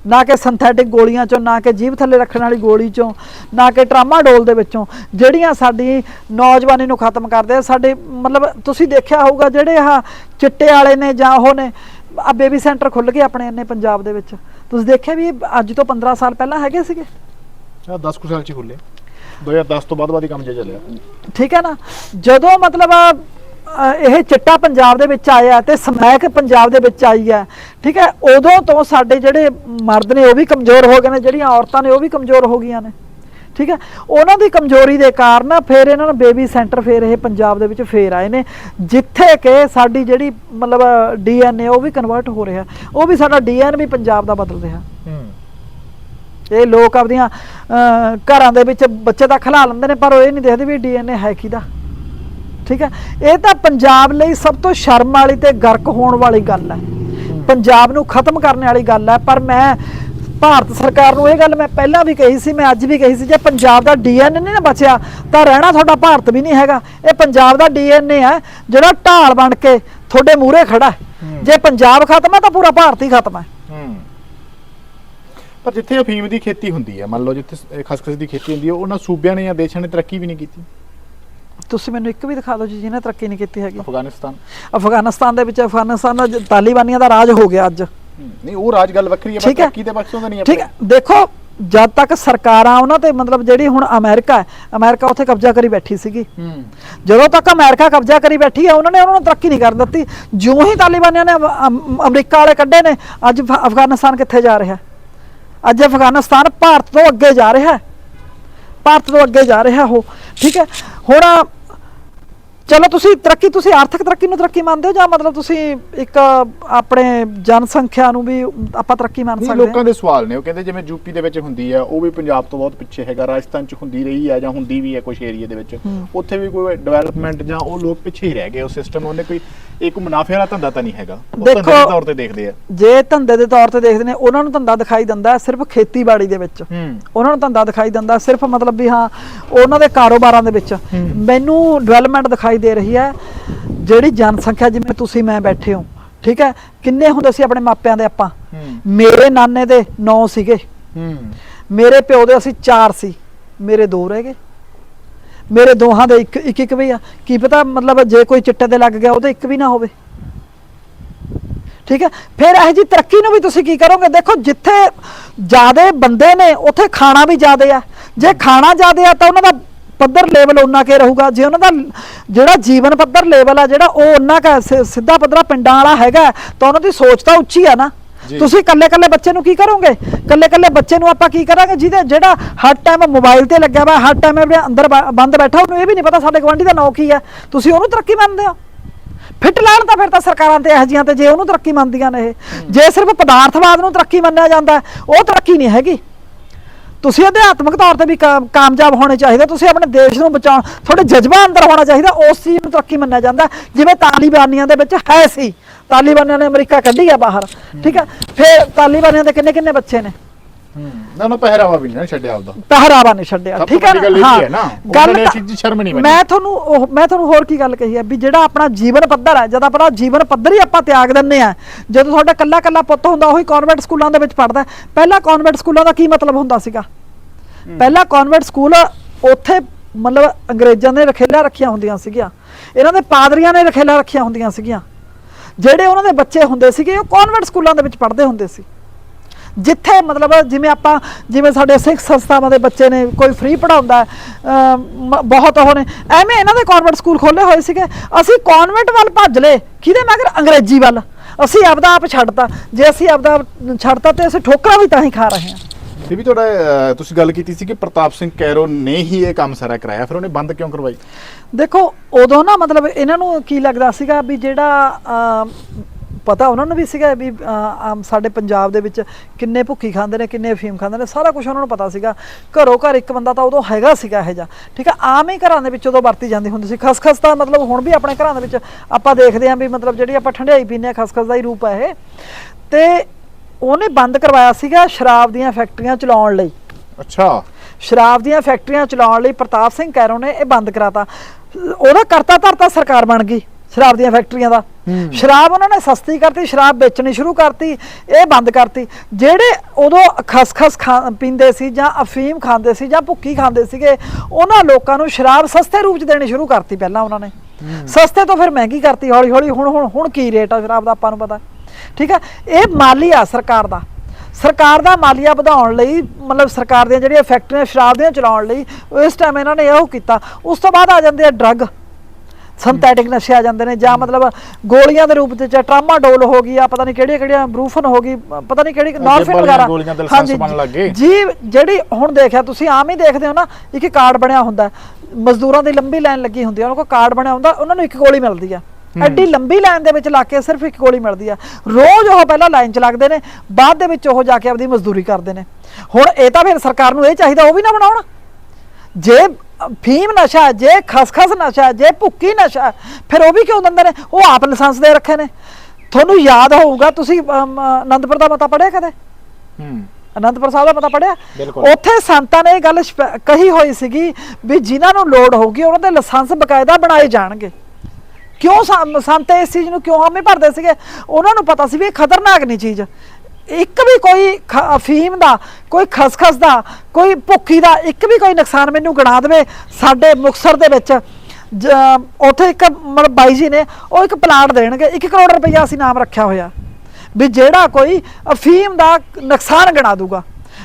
ਨਾ ਕਿ ਸਿੰਥੈਟਿਕ ਗੋਲੀਆਂ ਚੋਂ ਨਾ ਕਿ ਜੀਭ ਥੱਲੇ ਰੱਖਣ ਵਾਲੀ ਗੋਲੀ ਚੋਂ ਨਾ ਕਿ ਟਰਾਮਾਡੋਲ ਦੇ ਵਿੱਚੋਂ ਜਿਹੜੀਆਂ ਸਾਡੀ ਨੌਜਵਾਨੀ ਨੂੰ ਖਤਮ ਕਰਦੇ ਆ ਸਾਡੇ ਮਤਲਬ ਤੁਸੀਂ ਦੇਖਿਆ ਹੋਊਗਾ ਜਿਹੜੇ ਆ ਚਿੱਟੇ ਵਾਲੇ ਨੇ ਜਾਂ ਉਹ ਨੇ ਆ ਬੇਬੀ ਸੈਂਟਰ ਖੁੱਲ ਗਏ ਆਪਣੇ ਇੰਨੇ ਪੰਜਾਬ ਦੇ ਵਿੱਚ। ਤੁਸੀਂ ਦੇਖਿਆ ਵੀ ਅੱਜ ਤੋਂ 15 ਸਾਲ ਪਹਿਲਾਂ ਹੈਗੇ ਸੀਗੇ? ਆ 10 ਕੁ ਸਾਲ ਚ ਹੀ ਖੁੱਲੇ 2010 ਤੋਂ ਬਾਅਦ ਬਾਅਦ ਹੀ ਕੰਮ ਚੱਲਿਆ। ਠੀਕ ਹੈ ਨਾ? ਜਦੋਂ ਮਤਲਬ ਇਹ ਚਿੱਟਾ ਪੰਜਾਬ ਦੇ ਵਿੱਚ ਆਇਆ ਤੇ ਸਮੈਕ ਪੰਜਾਬ ਦੇ ਵਿੱਚ ਆਈ ਹੈ। ਠੀਕ ਹੈ ਉਦੋਂ ਤੋਂ ਸਾਡੇ ਜਿਹੜੇ ਮਰਦ ਨੇ ਉਹ ਵੀ ਕਮਜ਼ੋਰ ਹੋ ਗਏ ਨੇ ਜਿਹੜੀਆਂ ਔਰਤਾਂ ਨੇ ਉਹ ਵੀ ਕਮਜ਼ੋਰ ਹੋ ਗਈਆਂ ਨੇ। ਠੀਕ ਹੈ ਉਹਨਾਂ ਦੀ ਕਮਜ਼ੋਰੀ ਦੇ ਕਾਰਨ ਫਿਰ ਇਹਨਾਂ ਨੂੰ ਬੇਬੀ ਸੈਂਟਰ ਫਿਰ ਇਹ ਪੰਜਾਬ ਦੇ ਵਿੱਚ ਫੇਰ ਆਏ ਨੇ। ਜਿੱਥੇ ਕਿ ਸਾਡੀ ਜਿਹੜੀ ਮਤਲਬ ਡੀਐਨਏ ਉਹ ਵੀ ਕਨਵਰਟ ਹੋ ਰਿਹਾ। ਉਹ ਵੀ ਸਾਡਾ ਡੀਐਨ ਵੀ ਪੰਜਾਬ ਦਾ ਬਦਲ ਰਿਹਾ। ਇਹ ਲੋਕ ਆਪਦੀਆਂ ਘਰਾਂ ਦੇ ਵਿੱਚ ਬੱਚੇ ਤਾਂ ਖਿਲਾ ਲੈਂਦੇ ਨੇ ਪਰ ਉਹ ਇਹ ਨਹੀਂ ਦੇਖਦੇ ਵੀ ਡੀਐਨਏ ਹੈ ਕਿਹਦਾ। ਠੀਕ ਹੈ? ਇਹ ਤਾਂ ਪੰਜਾਬ ਲਈ ਸਭ ਤੋਂ ਸ਼ਰਮ ਵਾਲੀ ਤੇ ਗਰਕ ਹੋਣ ਵਾਲੀ ਗੱਲ ਹੈ। ਪੰਜਾਬ ਨੂੰ ਖਤਮ ਕਰਨ ਵਾਲੀ ਗੱਲ ਹੈ ਪਰ ਮੈਂ ਭਾਰਤ ਸਰਕਾਰ ਨੂੰ ਇਹ ਗੱਲ ਮੈਂ ਪਹਿਲਾਂ ਵੀ ਕਹੀ ਸੀ ਮੈਂ ਅੱਜ ਵੀ ਕਹੀ ਸੀ ਜੇ ਪੰਜਾਬ ਦਾ ਡੀਐਨਏ ਨਹੀਂ ਨਾ ਬਚਿਆ ਤਾਂ ਰਹਿਣਾ ਤੁਹਾਡਾ ਭਾਰਤ ਵੀ ਨਹੀਂ ਹੈਗਾ। ਇਹ ਪੰਜਾਬ ਦਾ ਡੀਐਨਏ ਹੈ ਜਿਹੜਾ ਢਾਲ ਬਣ ਕੇ ਤੁਹਾਡੇ ਮੂਹਰੇ ਖੜਾ। ਜੇ ਪੰਜਾਬ ਖਤਮ ਹੈ ਤਾਂ ਪੂਰਾ ਭਾਰਤ ਹੀ ਖਤਮ ਹੈ। ਪਰ ਜਿੱਥੇ ਅਫੀਮ ਦੀ ਖੇਤੀ ਹੁੰਦੀ ਹੈ ਮੰਨ ਲਓ ਜਿੱਥੇ ਖਸਖਸ ਦੀ ਖੇਤੀ ਹੁੰਦੀ ਹੈ ਉਹਨਾਂ ਸੂਬਿਆਂ ਨੇ ਜਾਂ ਦੇਸ਼ਾਂ ਨੇ ਤਰੱਕੀ ਵੀ ਨਹੀਂ ਕੀਤੀ। ਤੁਸੀਂ ਮੈਨੂੰ ਇੱਕ ਵੀ ਦਿਖਾ ਦਿਓ ਜੀ ਜਿਹਨੇ ਤਰੱਕੀ ਨਹੀਂ ਕੀਤੀ ਹੈਗੀ। ਅਫਗਾਨਿਸਤਾਨ। ਅਫਗਾਨਿਸਤਾਨ ਦੇ ਵਿੱਚ ਅਫਗਾਨਿਸਤਾਨ ਦਾ ਤਾਲਿਬਾਨੀਆਂ ਦਾ ਰਾਜ ਹੋ ਗਿਆ ਅੱਜ। ਨਹੀਂ ਉਹ ਰਾਜ ਗੱਲ ਵੱਖਰੀ ਹੈ ਪਰ। ਤਰੱਕੀ ਦੇ ਪੱਖੋਂ ਤਾਂ ਨਹੀਂ ਠੀਕ ਹੈ। ਦੇਖੋ ਜਦ ਤੱਕ ਸਰਕਾਰਾਂ ਉਹਨਾਂ ਤੇ ਮਤਲਬ ਜਿਹੜੀ ਹੁਣ ਅਮਰੀਕਾ ਹੈ ਅਮਰੀਕਾ ਉੱਥੇ ਕਬਜ਼ਾ ਕਰੀ ਬੈਠੀ ਸੀਗੀ। ਹੂੰ। ਜਦੋਂ ਤੱਕ ਅਮਰੀਕਾ ਕਬਜ਼ਾ ਕਰੀ ਬੈਠੀ ਹੈ ਉਹਨਾਂ ਨੇ ਉਹਨਾਂ ਨੂੰ ਤਰੱਕੀ ਨਹੀਂ ਕਰਨ ਦਿੱਤੀ। ਜਿਉਂ ਹੀ ਤਾਲਿਬਾਨੀਆਂ ਨੇ ਅਮ- ਅਮ- ਅਮਰੀਕਾ ਵਾਲੇ ਕੱਢੇ ਨੇ ਅੱਜ ਅਫ- ਅਫਗਾਨਿਸਤਾਨ ਕਿੱਥੇ ਜਾ ਰਿਹਾ? ਅੱਜ ਅਫਗਾਨਿਸਤਾਨ ਭਾਰਤ ਤੋਂ ਅੱਗੇ ਜਾ ਰਿਹਾ ਹੈ। ਭਾਰਤ ਤੋਂ ਅੱਗੇ ਜਾ ਰਿਹਾ ਉਹ। ਠੀਕ ਹੈ? ਹੁਣ ਚਲੋ ਤੁਸੀਂ ਤਰੱਕੀ ਤੁਸੀਂ ਆਰਥਿਕ ਤਰੱਕੀ ਨੂੰ ਤਰੱਕੀ ਮੰਨਦੇ ਹੋ ਜਾਂ ਮਤਲਬ ਤੁਸੀਂ ਇੱਕ ਆਪਣੇ ਜਨਸੰਖਿਆ ਨੂੰ ਵੀ ਆਪਾਂ ਤਰੱਕੀ ਮੰਨ ਸਕਦੇ ਹਾਂ? ਲੋਕਾਂ ਦੇ ਸਵਾਲ ਨੇ ਉਹ ਕਹਿੰਦੇ ਜਿਵੇਂ ਯੂਪੀ ਦੇ ਵਿੱਚ ਹੁੰਦੀ ਹੈ ਉਹ ਵੀ ਪੰਜਾਬ ਤੋਂ ਬਹੁਤ ਪਿੱਛੇ ਹੈਗਾ ਰਾਜਸਥਾਨ ਚ ਹੁੰਦੀ ਰਹੀ ਹੈ ਜਾਂ ਹੁੰਦੀ ਵੀ ਹੈ ਕੁਝ ਏਰੀਆ ਦੇ ਵਿੱਚ। ਉੱਥੇ ਵੀ ਕੋਈ ਡਿਵੈਲਪਮੈਂਟ ਜਾਂ ਉਹ ਲੋਕ ਪਿੱਛੇ ਹੀ ਰਹਿ ਗਏ ਉਹ ਸਿਸਟਮ ਉਹਨੇ ਕੋਈ ਇੱਕ ਮੁਨਾਫੇ ਵਾਲਾ ਧੰਦਾ ਤਾਂ ਨਹੀਂ ਹੈਗਾ। ਉਹ ਧੰਦੇ ਦੇ ਤੌਰ ਤੇ ਦੇਖਦੇ ਆ। ਜੇ ਧੰਦੇ ਦੇ ਤੌਰ ਤੇ ਦੇਖਦੇ ਨੇ ਉਹਨਾਂ ਨੂੰ ਧੰਦਾ ਦਿਖਾਈ ਦਿੰਦਾ ਸਿਰਫ ਖੇਤੀਬਾੜੀ ਦੇ ਵਿੱਚ। ਉਹਨਾਂ ਨੂੰ ਧੰਦਾ ਦਿਖਾਈ ਦਿੰਦਾ ਸਿਰਫ ਮਤਲਬ ਵੀ ਹਾਂ ਉਹਨਾਂ ਦੇ ਕਾਰੋਬਾਰਾਂ ਦੇ ਵਿੱਚ। ਮੈਨੂੰ ਡਿਵੈਲਪਮੈਂਟ ਦਿਖਾਈ ਦੇ ਰਹੀ ਹੈ ਜਿਹੜੀ ਜਨਸੰਖਿਆ ਜਿਵੇਂ ਤੁਸੀਂ ਮੈਂ ਬੈਠੇ ਹੋ ਠੀਕ ਹੈ? ਕਿੰਨੇ ਹੁੰਦੇ ਸੀ ਆਪਣੇ ਮਾਪਿਆਂ ਦੇ ਆਪਾਂ? ਮੇਰੇ ਨਾਨੇ ਦੇ 9 ਸੀਗੇ। ਮੇਰੇ ਪਿਓ ਦੇ ਅਸੀਂ 4 ਸੀ। ਮੇਰੇ ਦੋ ਰਹਿ ਗਏ। ਮੇਰੇ ਦੋਹਾਂ ਦੇ ਇੱਕ ਇੱਕ ਇੱਕ ਵੀ ਆ। ਕੀ ਪਤਾ ਮਤਲਬ ਜੇ ਕੋਈ ਚਿੱਟੇ ਤੇ ਲੱਗ ਗਿਆ ਉਹਦੇ ਇੱਕ ਵੀ ਨਾ ਹੋਵੇ। ਠੀਕ ਹੈ? ਫਿਰ ਇਹ ਜੀ ਤਰੱਕੀ ਨੂੰ ਵੀ ਤੁਸੀਂ ਕੀ ਕਰੋਗੇ? ਦੇਖੋ ਜਿੱਥੇ ਜਿਆਦੇ ਬੰਦੇ ਨੇ ਉੱਥੇ ਖਾਣਾ ਵੀ ਜਿਆਦੇ ਆ। ਜੇ ਖਾਣਾ ਜਿਆਦੇ ਆ ਤਾਂ ਉਹਨਾਂ ਦਾ ਪੱਧਰ ਲੈਵਲ ਉਹਨਾਂ ਕੇ ਰਹੂਗਾ। ਜੇ ਉਹਨਾਂ ਦਾ ਜਿਹੜਾ ਜੀਵਨ ਪੱਧਰ ਲੈਵਲ ਆ ਜਿਹੜਾ ਉਹ ਉਹਨਾਂ ਕਾ ਸਿ- ਸਿੱਧਾ ਪੱਧਰਾ ਪਿੰਡਾਂ ਵਾਲਾ ਹੈਗਾ ਤਾਂ ਉਹਨਾਂ ਦੀ ਸੋਚ ਤਾਂ ਉੱਚੀ ਆ ਨਾ। ਤੁਸੀਂ ਕੱਲੇ ਕੱਲੇ ਬੱਚੇ ਨੂੰ ਕੀ ਕਰੋਗੇ? ਕੱਲੇ ਕੱਲੇ ਬੱਚੇ ਨੂੰ ਆਪਾਂ ਕੀ ਕਰਾਂਗੇ? ਜਿਹਦੇ ਜਿਹੜਾ ਹਰ ਟਾਈਮ ਮੋਬਾਈਲ ਤੇ ਲੱਗਿਆ ਵਾ ਹਰ ਟਾਈਮ ਅੰਦਰ ਬ- ਬੰਦ ਬੈਠਾ ਉਹਨੂੰ ਇਹ ਵੀ ਨਹੀਂ ਪਤਾ ਸਾਡੇ ਗਵਾਂਢੀ ਦਾ ਨਾਂ ਕੀ ਹੈ ਤੁਸੀਂ ਉਹਨੂੰ ਤਰੱਕੀ ਮੰਨਦੇ ਹੋ? ਫਿੱਟ ਲਾਣ ਤਾਂ ਫਿਰ ਤਾਂ ਸਰਕਾਰਾਂ ਤੇ ਇਹੋ ਜਿਹੀਆਂ ਤੇ ਜੇ ਉਹਨੂੰ ਤਰੱਕੀ ਮੰਨਦੀਆਂ ਨੇ ਇਹ। ਜੇ ਸਿਰਫ ਪਦਾਰਥਵਾਦ ਨੂੰ ਤਰੱਕੀ ਮੰਨਿਆ ਜਾਂਦਾ ਉਹ ਤਰੱਕੀ ਨਹੀਂ ਹੈਗੀ। ਤੁਸੀਂ ਅਧਿਆਤਮਿਕ ਤੌਰ ਤੇ ਵੀ ਕਾ- ਕਾਮਯਾਬ ਹੋਣੇ ਚਾਹੀਦੇ ਤੁਸੀਂ ਆਪਣੇ ਦੇਸ਼ ਨੂੰ ਬਚਾਉਣ ਤੁਹਾਡੇ ਜਜ਼ਬਾ ਅੰਦਰ ਹੋਣਾ ਚਾਹੀਦਾ ਉਸ ਚੀਜ਼ ਨੂੰ ਤਰੱਕੀ ਮੰਨਿਆ ਜਾਂਦਾ ਜਿਵੇਂ ਤਾਲੀਬਾਨੀਆਂ ਦੇ ਵਿੱਚ ਹੈ ਸੀ। ਤਾਲੀਬਾਨੀਆਂ ਨੇ ਅਮਰੀਕਾ ਕੱਢੀ ਆ ਬਾਹਰ ਠੀਕ ਹੈ? ਫਿਰ ਤਾਲੀਬਾਨੀਆਂ ਦੇ ਕਿੰਨੇ ਕਿੰਨੇ ਬੱਚੇ ਨੇ? ਨਾ ਨਾ ਪਹਿਰਾਵਾ ਵੀ ਨਹੀਂ ਨਾ ਛੱਡਿਆ ਆਪਦਾ। ਪਹਿਰਾਵਾ ਨਹੀਂ ਛੱਡਿਆ। ਸਭ ਠੀਕ ਹੈ ਵੱਡੀ ਗੱਲ ਇਹ ਹਾਂ, ਵੀ ਹੈ। ਨਾ, ਗੱਲ ਉਹਨਾਂ ਨੇ ਤਾਂ- ਇਸ ਚੀਜ਼ ਦੀ ਸ਼ਰਮ ਨਹੀਂ ਮੰਨੀ। ਮੈਂ ਤੁਹਾਨੂੰ ਉਹ ਮੈਂ ਤੁਹਾਨੂੰ ਹੋਰ ਕੀ ਗੱਲ ਕਹੀ ਹੈ ਵੀ ਜਿਹੜਾ ਆਪਣਾ ਜੀਵਨ ਪੱਧਰ ਹੈ ਜਦ ਆਪਣਾ ਜੀਵਨ ਪੱਧਰ ਹੀ ਆਪਾਂ ਤਿਆਗ ਦਿੰਨੇ ਆ ਜਦੋਂ ਤੁਹਾਡਾ ਕੱਲਾ ਕੱਲਾ ਪੁੱਤ ਹੁੰਦਾ ਉਹੀ ਕਨਵੈਂਟ ਸਕੂਲਾਂ ਦੇ ਵਿੱਚ ਪੜਦਾ ਪਹਿਲਾਂ ਕਨਵੈਂਟ ਸਕੂਲਾਂ ਦਾ ਕੀ ਮਤਲਬ ਹੁੰਦਾ ਸੀਗਾ? ਪਹਿਲਾਂ ਕਨਵੈਂਟ ਸਕੂਲ ਉੱਥੇ ਮਤਲਬ ਅੰਗਰੇਜ਼ਾਂ ਨੇ ਰਖੇਲਾ ਰੱਖੀਆਂ ਹੁੰਦੀਆਂ ਸੀਗੀਆਂ। ਇਹਨਾਂ ਦੇ ਪਾਦਰੀਆਂ ਨੇ ਰਖੇਲਾ ਰੱਖੀਆਂ ਹੁੰਦੀਆਂ ਸੀਗੀਆਂ। ਜਿਹੜੇ ਉਹਨਾਂ ਦੇ ਬੱਚੇ ਹੁੰਦੇ ਸੀਗੇ ਉਹ ਕਨਵੈਂਟ ਸਕੂਲਾਂ ਦੇ ਵਿੱਚ ਪੜ੍ਹਦੇ ਹੁੰਦੇ ਸੀ। ਜਿੱਥੇ ਮਤਲਬ ਜਿਵੇਂ ਆਪਾਂ ਜਿਵੇਂ ਸਾਡੇ ਸਿੱਖ ਸੰਸਥਾਵਾਂ ਦੇ ਬੱਚੇ ਨੇ ਕੋਈ ਫ੍ਰੀ ਪੜਾਉਂਦਾ ਬਹੁਤ ਉਹ ਨੇ ਐਵੇਂ ਇਹਨਾਂ ਦੇ ਕਨਵੈਂਟ ਸਕੂਲ ਖੋਲੇ ਹੋਏ ਸੀਗੇ। ਅਸੀਂ ਕਨਵੈਂਟ ਵੱਲ ਭੱਜ ਲਏ ਕਿਹਦੇ ਮਗਰ? ਅੰਗਰੇਜ਼ੀ ਵੱਲ। ਅਸੀਂ ਆਪਦਾ ਆਪ ਛੱਡਤਾ। ਜੇ ਅਸੀਂ ਆਪਦਾ ਆਪ ਛੱਡਤਾ ਤੇ ਅਸੀਂ ਠੋਕਰਾਂ ਵੀ ਤਾਂ ਹੀ ਖਾ ਰਹੇ ਹਾਂ। ਇਹ ਵੀ ਤੁਹਾਡਾ ਤੁਸੀਂ ਗੱਲ ਕੀਤੀ ਸੀ ਕਿ ਪ੍ਰਤਾਪ ਸਿੰਘ ਕੈਰੋ ਨੇ ਹੀ ਇਹ ਕੰਮ ਸਾਰਾ ਕਰਾਇਆ ਫਿਰ ਉਹਨੇ ਬੰਦ ਕਿਉਂ ਕਰਵਾਈ? ਦੇਖੋ ਉਦੋਂ ਨਾ ਮਤਲਬ ਇਹਨਾਂ ਨੂੰ ਕੀ ਲੱਗਦਾ ਸੀਗਾ ਵੀ ਜਿਹੜਾ ਪਤਾ ਉਹਨਾਂ ਨੂੰ ਵੀ ਸੀਗਾ ਵੀ ਆਮ ਸਾਡੇ ਪੰਜਾਬ ਦੇ ਵਿੱਚ ਕਿੰਨੇ ਭੁੱਖੀ ਖਾਂਦੇ ਨੇ ਕਿੰਨੇ ਅਫੀਮ ਖਾਂਦੇ ਨੇ ਸਾਰਾ ਕੁਝ ਉਹਨਾਂ ਨੂੰ ਪਤਾ ਸੀਗਾ। ਘਰੋਂ ਘਰ ਇੱਕ ਬੰਦਾ ਤਾਂ ਉਦੋਂ ਹੈਗਾ ਸੀਗਾ ਇਹ ਜਿਹਾ। ਠੀਕ ਆ ਆਮ ਹੀ ਘਰਾਂ ਦੇ ਵਿੱਚ ਉਦੋਂ ਵਰਤੀ ਜਾਂਦੀ ਹੁੰਦੀ ਸੀ। ਖਸਖਸ ਤਾਂ ਮਤਲਬ ਹੁਣ ਵੀ ਆਪਣੇ ਘਰਾਂ ਦੇ ਵਿੱਚ ਆਪਾਂ ਦੇਖਦੇ ਆਂ ਵੀ ਮਤਲਬ ਜਿਹੜੀ ਆਪਾਂ ਠੰਡਿਆਈ ਪੀਂਦੇ ਆ ਖਸਖਸ ਦਾ ਹੀ ਰੂਪ ਹੈ ਇਹ। ਤੇ ਉਹਨੇ ਬੰਦ ਕਰਵਾਇਆ ਸੀਗਾ ਸ਼ਰਾਬ ਦੀਆਂ ਫੈਕਟਰੀਆਂ ਚਲਾਉਣ ਲਈ। ਅੱਛਾ। ਸ਼ਰਾਬ ਦੀਆਂ ਫੈਕਟਰੀਆਂ ਚਲਾਉਣ ਲਈ ਪ੍ਰਤਾਪ ਸਿੰਘ ਕੈਰੋਂ ਨੇ ਇਹ ਬੰਦ ਕਰਾਤਾ। ਉਹਦਾ ਕਰਤਾ ਧਰਤਾ ਸਰਕਾਰ ਬਣ ਗਈ। ਸ਼ਰਾਬ ਦੀਆਂ ਫੈਕਟਰੀਆਂ ਦਾ। ਸ਼ਰਾਬ ਉਹਨਾਂ ਨੇ ਸਸਤੀ ਕਰਤੀ ਸ਼ਰਾਬ ਵੇਚਣੀ ਸ਼ੁਰੂ ਕਰਤੀ ਇਹ ਬੰਦ ਕਰਤੀ। ਜਿਹੜੇ ਉਦੋਂ ਖਸਖਸ ਖਾ- ਪੀਂਦੇ ਸੀ ਜਾਂ ਅਫੀਮ ਖਾਂਦੇ ਸੀ ਜਾਂ ਭੁੱਕੀ ਖਾਂਦੇ ਸੀਗੇ ਉਹਨਾਂ ਲੋਕਾਂ ਨੂੰ ਸ਼ਰਾਬ ਸਸਤੇ ਰੂਪ ਚ ਦੇਣੀ ਸ਼ੁਰੂ ਕਰਤੀ ਪਹਿਲਾਂ ਉਹਨਾਂ ਨੇ। ਸਸਤੇ ਤੋਂ ਫਿਰ ਮਹਿੰਗੀ ਕਰਤੀ ਹੌਲੀ ਹੌਲੀ ਹੁਣ ਹੁਣ ਹੁਣ ਕੀ ਰੇਟ ਆ ਸ਼ਰਾਬ ਦਾ ਆਪਾਂ ਨੂੰ ਪਤਾ। ਠੀਕ ਹੈ ਇਹ ਮਾਲੀ ਆ ਸਰਕਾਰ ਦਾ। ਸਰਕਾਰ ਦਾ ਮਾਲੀਆ ਵਧਾਉਣ ਲਈ ਮਤਲਬ ਸਰਕਾਰ ਦੀਆਂ ਜਿਹੜੀਆਂ ਫੈਕਟਰੀਆਂ ਸ਼ਰਾਬ ਦੀਆਂ ਚਲਾਉਣ ਲਈ ਇਸ ਟਾਈਮ ਇਹਨਾਂ ਨੇ ਇਹੋ ਕੀਤਾ। ਉਸ ਤੋਂ ਬਾਅਦ ਆ ਜਾਂਦੇ ਆ ਡਰੱਗ। ਸਿੰਥੈਟਿਕ ਨਸ਼ੇ ਆ ਜਾਂਦੇ ਨੇ ਜਾਂ ਮਤਲਬ ਗੋਲੀਆਂ ਦੇ ਰੂਪ ਵਿੱਚ ਟਰਾਮਾਡੋਲ ਹੋ ਗਈ ਆ ਪਤਾ ਨਹੀਂ ਕਿਹੜੀਆਂ ਕਿਹੜੀਆਂ ਬਰੂਫਨ ਹੋ ਗਈ ਪਤਾ ਨਹੀਂ ਕਿਹੜੀ ਨਾਰਫਿਨ ਵਗੈਰਾ। ਹਾਂਜੀ। ਜੀ ਜਿਹੜੀ ਹੁਣ ਦੇਖਿਆ ਤੁਸੀਂ ਆਮ ਹੀ ਦੇਖਦੇ ਹੋ ਨਾ ਇੱਕ ਕਾਰਡ ਬਣਿਆ ਹੁੰਦਾ। ਮਜ਼ਦੂਰਾਂ ਦੀ ਲੰਬੀ ਲਾਈਨ ਲੱਗੀ ਹੁੰਦੀ ਹੈ ਉਹਨਾਂ ਕੋਲ ਕਾਰਡ ਬਣਿਆ ਹੁੰਦਾ ਉਹਨਾਂ ਨੂੰ ਇੱਕ ਗੋਲੀ ਮਿਲਦੀ ਆ। ਐਡੀ ਲੰਬੀ ਲਾਈਨ ਦੇ ਵਿੱਚ ਲਾ ਕੇ ਸਿਰਫ ਇੱਕ ਗੋਲੀ ਮਿਲਦੀ ਆ। ਰੋਜ਼ ਉਹ ਪਹਿਲਾਂ ਲਾਈਨ 'ਚ ਲੱਗਦੇ ਨੇ ਬਾਅਦ ਦੇ ਵਿੱਚ ਉਹ ਜਾ ਕੇ ਆਪਦੀ ਮਜ਼ਦੂਰੀ ਕਰਦੇ ਨੇ। ਹੁਣ ਇਹ ਤਾਂ ਫਿਰ ਸਰਕਾਰ ਨੂੰ ਇਹ ਚਾਹੀਦਾ ਉਹ ਵੀ ਨਾ ਬਣਾਉਣ। ਜੇ ਫੀਮ ਨਸ਼ਾ ਜੇ ਖਸਖਸ ਨਸ਼ਾ ਜੇ ਭੁੱਕੀ ਨਸ਼ਾ ਫਿਰ ਉਹ ਵੀ ਕਿਉਂ ਦਿੰਦੇ ਨੇ? ਉਹ ਆਪ ਲਾਇਸੈਂਸ ਦੇ ਰੱਖੇ ਨੇ। ਤੁਹਾਨੂੰ ਯਾਦ ਹੋਊਗਾ ਤੁਸੀਂ ਅਨੰਦਪੁਰ ਦਾ ਮਤਾ ਪੜਿਆ ਕਦੇ? ਹੂੰ। ਅਨੰਦਪੁਰ ਸਾਹਿਬ ਦਾ ਪਤਾ ਪੜਿਆ। ਉੱਥੇ ਸੰਤਾਂ ਨੇ ਇਹ ਗੱਲ ਕਹੀ ਹੋਈ ਸੀਗੀ ਵੀ ਜਿਨ੍ਹਾਂ ਨੂੰ ਲੋੜ ਹੋਊਗੀ ਉਹਨਾਂ ਦੇ ਲਾਇਸੈਂਸ ਬਕਾਇਦਾ ਬਣਾਏ ਜਾਣਗੇ। ਕਿਉਂ ਸੰਤ ਇਸ ਚੀਜ਼ ਨੂੰ ਕਿਉਂ ਹਾਮੀ ਭਰਦੇ ਸੀਗੇ? ਉਹਨਾਂ ਨੂੰ ਪਤਾ ਸੀ ਵੀ ਇਹ ਖਤਰਨਾਕ ਨਹੀਂ ਚੀਜ਼। ਇੱਕ ਵੀ ਕੋਈ ਖ- ਅਫੀਮ ਦਾ, ਕੋਈ ਖਸਖਸ ਦਾ, ਕੋਈ ਭੁੱਖੀ ਦਾ ਇੱਕ ਵੀ ਕੋਈ ਨੁਕਸਾਨ ਮੈਨੂੰ ਗਣਾ ਦੇਵੇ ਸਾਡੇ ਮੁਕਸਰ ਦੇ ਵਿੱਚ, ਜ- ਉੱਥੇ ਇੱਕ ਮਤਲਬ ਬਾਈ ਜੀ ਨੇ, ਉਹ ਇੱਕ ਪਲਾਟ ਦੇਣਗੇ 1 ਕਰੋੜ ਰੁਪਈਆ ਅਸੀਂ ਨਾਮ ਰੱਖਿਆ ਹੋਇਆ। ਵੀ ਜਿਹੜਾ ਕੋਈ ਅਫੀਮ ਦਾ ਨੁਕਸਾਨ ਗਣਾ ਦੂਗਾ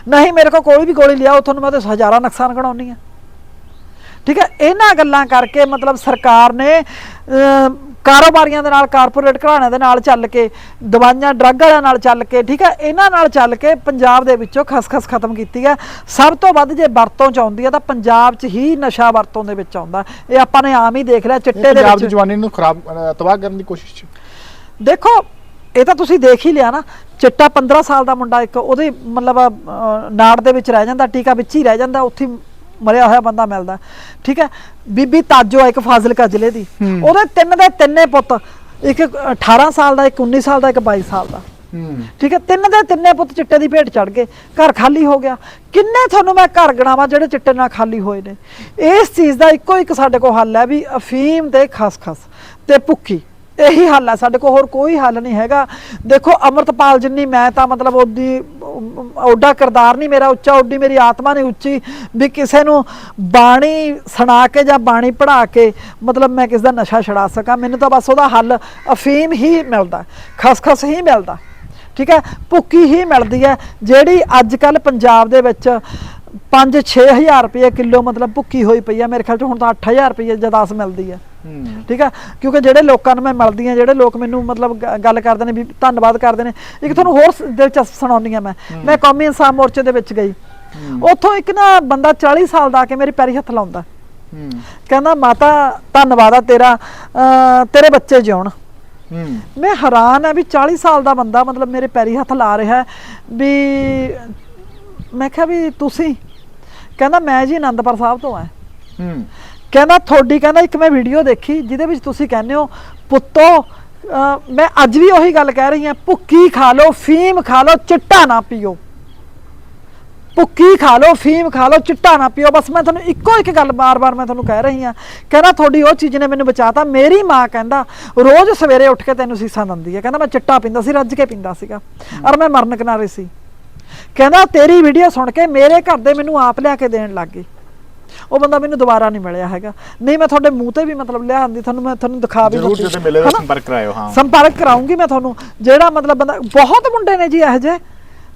ਨਹੀਂ ਮੇਰੇ ਕੋਲ ਕੋਈ ਵੀ ਗੋਲੀ ਲਿਆਓ, ਤੁਹਾਨੂੰ ਮੈਂ ਉਹਦੇ ਹਜ਼ਾਰਾਂ ਨੁਕਸਾਨ ਗਣਾਉਣੀ ਆ ਠੀਕ ਹੈ ਇਹਨਾਂ ਗੱਲਾਂ ਕਰਕੇ ਮਤਲਬ ਸਰਕਾਰ ਨੇ ਕਾਰੋਬਾਰੀਆਂ ਦੇ ਨਾਲ ਕਾਰਪੋਰੇਟ ਘਰਾਣਿਆਂ ਦੇ ਨਾਲ ਚੱਲ ਕੇ ਦਵਾਈਆਂ ਡਰੱਗ ਵਾਲਿਆਂ ਨਾਲ ਚੱਲ ਕੇ ਠੀਕ ਹੈ ਇਹਨਾਂ ਨਾਲ ਚੱਲ ਕੇ ਪੰਜਾਬ ਦੇ ਵਿੱਚੋਂ ਖਸਖਸ ਖਤਮ ਕੀਤੀ ਹੈ। ਸਭ ਤੋਂ ਵੱਧ ਜੇ ਵਰਤੋਂ ਚ ਆਉਂਦੀ ਹੈ ਤਾਂ ਪੰਜਾਬ 'ਚ ਹੀ ਨਸ਼ਾ ਵਰਤੋਂ ਦੇ ਵਿੱਚ ਆਉਂਦਾ। ਇਹ ਆਪਾਂ ਨੇ ਆਮ ਹੀ ਦੇਖ ਲਿਆ ਚਿੱਟੇ ਦੇ ਪੰਜਾਬ ਦੀ ਵਿੱਚ ਜਵਾਨੀ ਨੂੰ ਖਰਾਬ ਤਬਾਹ ਕਰਨ ਦੀ ਕੋਸ਼ਿਸ਼ ਚ। ਦੇਖੋ ਇਹ ਤਾਂ ਤੁਸੀਂ ਦੇਖ ਹੀ ਲਿਆ ਨਾ ਚਿੱਟਾ 15 ਸਾਲ ਦਾ ਮੁੰਡਾ ਇੱਕ ਉਹਦੇ ਮਤਲਬ ਨਾੜ ਦੇ ਵਿੱਚ ਰਹਿ ਜਾਂਦਾ ਟੀਕਾ ਵਿੱਚ ਹੀ ਰਹਿ ਜਾਂਦਾ ਉੱਥੇ ਮਰਿਆ ਹੋਇਆ ਬੰਦਾ ਮਿਲਦਾ। ਠੀਕ ਹੈ? ਬੀਬੀ ਤਾਜੋ ਇੱਕ ਫਾਜ਼ਿਲਕਾ ਜ਼ਿਲ੍ਹੇ ਦੀ। ਉਹਦੇ ਤਿੰਨ ਦੇ ਤਿੰਨੇ ਪੁੱਤ ਇੱਕ 18 ਸਾਲ ਦਾ ਇੱਕ 19 ਸਾਲ ਦਾ ਇੱਕ 22 ਸਾਲ ਦਾ। ਠੀਕ ਹੈ? ਤਿੰਨ ਦੇ ਤਿੰਨੇ ਪੁੱਤ ਚਿੱਟੇ ਦੀ ਭੇਟ ਚੜ ਗਏ। ਘਰ ਖਾਲੀ ਹੋ ਗਿਆ। ਕਿੰਨੇ ਤੁਹਾਨੂੰ ਮੈਂ ਘਰ ਗਣਾਵਾਂ ਜਿਹੜੇ ਚਿੱਟੇ ਨਾਲ ਖਾਲੀ ਹੋਏ ਨੇ? ਇਸ ਚੀਜ਼ ਦਾ ਇੱਕੋ ਇੱਕ ਸਾਡੇ ਕੋਲ ਹੱਲ ਹੈ ਵੀ ਅਫੀਮ ਤੇ ਖਸਖਸ ਤੇ ਭੁੱਖੀ। ਇਹੀ ਹੱਲ ਹੈ। ਸਾਡੇ ਕੋਲ ਹੋਰ ਕੋਈ ਹੱਲ ਨਹੀਂ ਹੈਗਾ। ਦੇਖੋ ਅਮਰਤਪਾਲ ਜਿੰਨੀ ਮੈਂ ਤਾਂ ਮਤਲਬ ਉਹਦੀ ਓਡਾ ਕਿਰਦਾਰ ਨਹੀਂ ਮੇਰਾ, ਉੱਚਾ ਓਡੀ ਮੇਰੀ ਆਤਮਾ ਨਹੀਂ ਉੱਚੀ, ਵੀ ਕਿਸੇ ਨੂੰ ਬਾਣੀ ਸੁਣਾ ਕੇ ਜਾਂ ਬਾਣੀ ਪੜ੍ਹਾ ਕੇ ਮਤਲਬ ਮੈਂ ਕਿਸ ਦਾ ਨਸ਼ਾ ਛੁਡਾ ਸਕਾਂ। ਮੈਨੂੰ ਤਾਂ ਬਸ ਉਹਦਾ ਹੱਲ ਅਫੀਮ ਹੀ ਮਿਲਦਾ, ਖਸਖਸ ਹੀ ਮਿਲਦਾ। ਠੀਕ ਹੈ? ਭੁੱਕੀ ਹੀ ਮਿਲਦੀ ਹੈ। ਜਿਹੜੀ ਅੱਜ ਕੱਲ ਪੰਜਾਬ ਦੇ ਵਿੱਚ 5-6000 ਰੁਪਏ ਕਿਲੋ ਮਤਲਬ ਭੁੱਕੀ ਹੋਈ ਪਈ ਹੈ ਮੇਰੇ ਖਿਆਲ ਚ ਹੁਣ ਤਾਂ 8000 ਰੁਪਏ ਜਾਂ 10 ਮਿਲਦੀ ਹੂੰ। ਠੀਕ ਹੈ ਕਿਉਂਕਿ ਜਿਹੜੇ ਲੋਕਾਂ ਨੂੰ ਮੈਂ ਮਿਲਦੀ ਆ ਜਿਹੜੇ ਲੋਕ ਮੈਨੂੰ ਮਤਲਬ ਗੱਲ ਕਰਦੇ ਨੇ ਵੀ ਧੰਨਵਾਦ ਕਰਦੇ ਨੇ ਇੱਕ ਤੁਹਾਨੂੰ ਹੋਰ ਦਿਲਚਸਪ ਸੁਣਾਉਂਦੀ ਆ ਮੈਂ। ਮੈਂ ਕੌਮੀ ਇਨਸਾਨ ਮੋਰਚੇ ਦੇ ਵਿੱਚ ਗਈ। ਉੱਥੋਂ ਇੱਕ ਨਾ ਬੰਦਾ 40 ਸਾਲ ਦਾ ਆ ਕੇ ਮੇਰੇ ਪੈਰੀ ਹੱਥ ਲਾਉਂਦਾ। ਕਹਿੰਦਾ ਮਾਤਾ ਧੰਨਵਾਦ ਆ ਤੇਰਾ ਤੇਰੇ ਬੱਚੇ ਜਿਉਣ। ਮੈਂ ਹੈਰਾਨ ਆ ਵੀ 40 ਸਾਲ ਦਾ ਬੰਦਾ ਮਤਲਬ ਮੇਰੇ ਪੈਰੀ ਹੱਥ ਲਾ ਰਿਹਾ ਵੀ ਮੈਂ ਕਿਹਾ ਵੀ ਤੁਸੀਂ। ਕਹਿੰਦਾ ਮੈਂ ਜੀ ਆਨੰਦਪੁਰ ਸਾਹਿਬ ਤੋਂ ਆ ਹੂੰ। ਕਹਿੰਦਾ ਤੁਹਾਡੀ ਕਹਿੰਦਾ ਇੱਕ ਮੈਂ ਵੀਡੀਓ ਦੇਖੀ ਜਿਹਦੇ ਵਿੱਚ ਤੁਸੀਂ ਕਹਿੰਦੇ ਹੋ ਪੁੱਤੋ ਅਹ ਮੈਂ ਅੱਜ ਵੀ ਉਹੀ ਗੱਲ ਕਹਿ ਰਹੀ ਹਾਂ ਭੁੱਕੀ ਖਾ ਲਓ ਫੀਮ ਖਾ ਲਓ ਚਿੱਟਾ ਨਾ ਪੀਓ। ਭੁੱਕੀ ਖਾ ਲਓ ਫੀਮ ਖਾ ਲਓ ਚਿੱਟਾ ਨਾ ਪੀਓ। ਬਸ ਮੈਂ ਤੁਹਾਨੂੰ ਇੱਕੋ ਇੱਕ ਗੱਲ ਬਾਰ-ਬਾਰ ਮੈਂ ਤੁਹਾਨੂੰ ਕਹਿ ਰਹੀ ਹਾਂ। ਕਹਿੰਦਾ ਤੁਹਾਡੀ ਉਹ ਚੀਜ਼ ਨੇ ਮੈਨੂੰ ਬਚਾਤਾ। ਮੇਰੀ ਮਾਂ ਕਹਿੰਦਾ ਰੋਜ਼ ਸਵੇਰੇ ਉੱਠ ਕੇ ਤੈਨੂੰ ਸੀਸਾਂ ਦਿੰਦੀ ਹੈ। ਕਹਿੰਦਾ ਮੈਂ ਚਿੱਟਾ ਪੀਂਦਾ ਸੀ ਰੱਜ ਕੇ ਪੀਂਦਾ ਸੀਗਾ। ਔਰ ਮੈਂ ਮਰਨ ਕਿਨਾਰੇ ਸੀ। ਕਹਿੰਦਾ ਤੇਰੀ ਵੀਡੀਓ ਸੁਣ ਕੇ ਮੇਰੇ ਘਰ ਦੇ ਮੈਨੂੰ ਆਪ ਲਿਆ ਕੇ ਦੇਣ ਲੱਗ ਗਏ। ਉਹ ਬੰਦਾ ਮੈਨੂੰ ਦੁਬਾਰਾ ਨਹੀਂ ਮਿਲਿਆ ਹੈਗਾ। ਨਹੀਂ ਮੈਂ ਤੁਹਾਡੇ ਮੂੰਹ ਤੇ ਵੀ ਮਤਲਬ ਲਿਆਂਦੀ ਤੁਹਾਨੂੰ ਮੈਂ ਤੁਹਾਨੂੰ ਦਿਖਾ ਵੀ ਜ਼ਰੂਰ। ਜਦੋਂ ਮਿਲੇ? ਸੰਪਰਕ ਕਰਾਇਓ ਹਾਂ। ਸੰਪਰਕ ਕਰਾਉਂਗੀ ਮੈਂ ਤੁਹਾਨੂੰ। ਜਿਹੜਾ ਮਤਲਬ ਬੰਦਾ ਬਹੁਤ ਮੁੰਡੇ ਨੇ ਜੀ ਇਹੋ ਜਿਹੇ।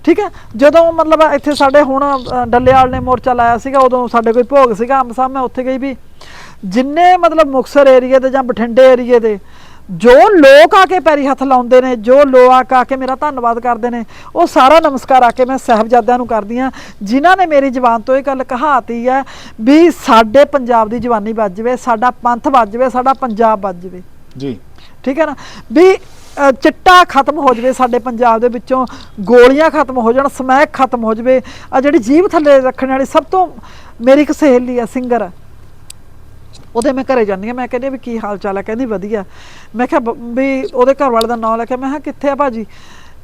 ਠੀਕ ਹੈ? ਜਦੋਂ ਮਤਲਬ ਇੱਥੇ ਸਾਡੇ ਹੁਣ ਡੱਲੇਵਾਲ ਨੇ ਮੋਰਚਾ ਲਾਇਆ ਸੀਗਾ ਉਦੋਂ ਸਾਡੇ ਕੋਈ ਭੋਗ ਸੀਗਾ ਅੰਬ ਸਾਹਿਬ ਮੈਂ ਉੱਥੇ ਗਈ ਵੀ ਜਿੰਨੇ ਮਤਲਬ ਮੁਕਸਰ ਏਰੀਏ ਦੇ ਜਾਂ ਬਠਿੰਡੇ ਏਰੀਏ ਦੇ ਜੋ ਲੋਕ ਆ ਕੇ ਪੈਰੀ ਹੱਥ ਲਾਉਂਦੇ ਨੇ ਜੋ ਲੋਕ ਆ ਕੇ ਮੇਰਾ ਧੰਨਵਾਦ ਕਰਦੇ ਨੇ ਉਹ ਸਾਰਾ ਨਮਸਕਾਰ ਆ ਕੇ ਮੈਂ ਸਾਹਿਬਜ਼ਾਦਿਆਂ ਨੂੰ ਕਰਦੀ ਆ ਜਿਨ੍ਹਾਂ ਨੇ ਮੇਰੀ ਜ਼ੁਬਾਨ ਤੋਂ ਇਹ ਗੱਲ ਕਹਾਤੀ ਹੈ ਵੀ ਸਾਡੇ ਪੰਜਾਬ ਦੀ ਜਵਾਨੀ ਵੱਜ ਜਾਵੇ ਸਾਡਾ ਪੰਥ ਵੱਜ ਜਾਵੇ ਸਾਡਾ ਪੰਜਾਬ ਵੱਜ ਜਾਵੇ। ਜੀ। ਠੀਕ ਹੈ ਨਾ? ਵੀ ਚਿੱਟਾ ਖਤਮ ਹੋ ਜਵੇ ਸਾਡੇ ਪੰਜਾਬ ਦੇ ਵਿੱਚੋਂ ਗੋਲੀਆਂ ਖਤਮ ਹੋ ਜਾਣ ਸਮੈਕ ਖਤਮ ਹੋ ਜਵੇ ਆ ਜਿਹੜੀ ਜੀਭ ਥੱਲੇ ਰੱਖਣ ਵਾਲੀ ਸਭ ਤੋਂ ਮੇਰੀ ਇੱਕ ਸਹੇਲੀ ਆ ਸਿੰਗਰ। ਉਹਦੇ ਮੈਂ ਘਰੇ ਜਾਂਦੀ ਆ ਮੈਂ ਕਹਿੰਦੀ ਵੀ ਕੀ ਹਾਲ ਚਾਲ ਹੈ? ਕਹਿੰਦੀ ਵਧੀਆ। ਮੈਂ ਕਿਹਾ ਬ- ਵੀ ਉਹਦੇ ਘਰ ਵਾਲੇ ਦਾ ਨਾਮ ਲੈ ਕੇ ਮੈਂ ਕਿਹਾ ਕਿੱਥੇ ਆ ਭਾਜੀ?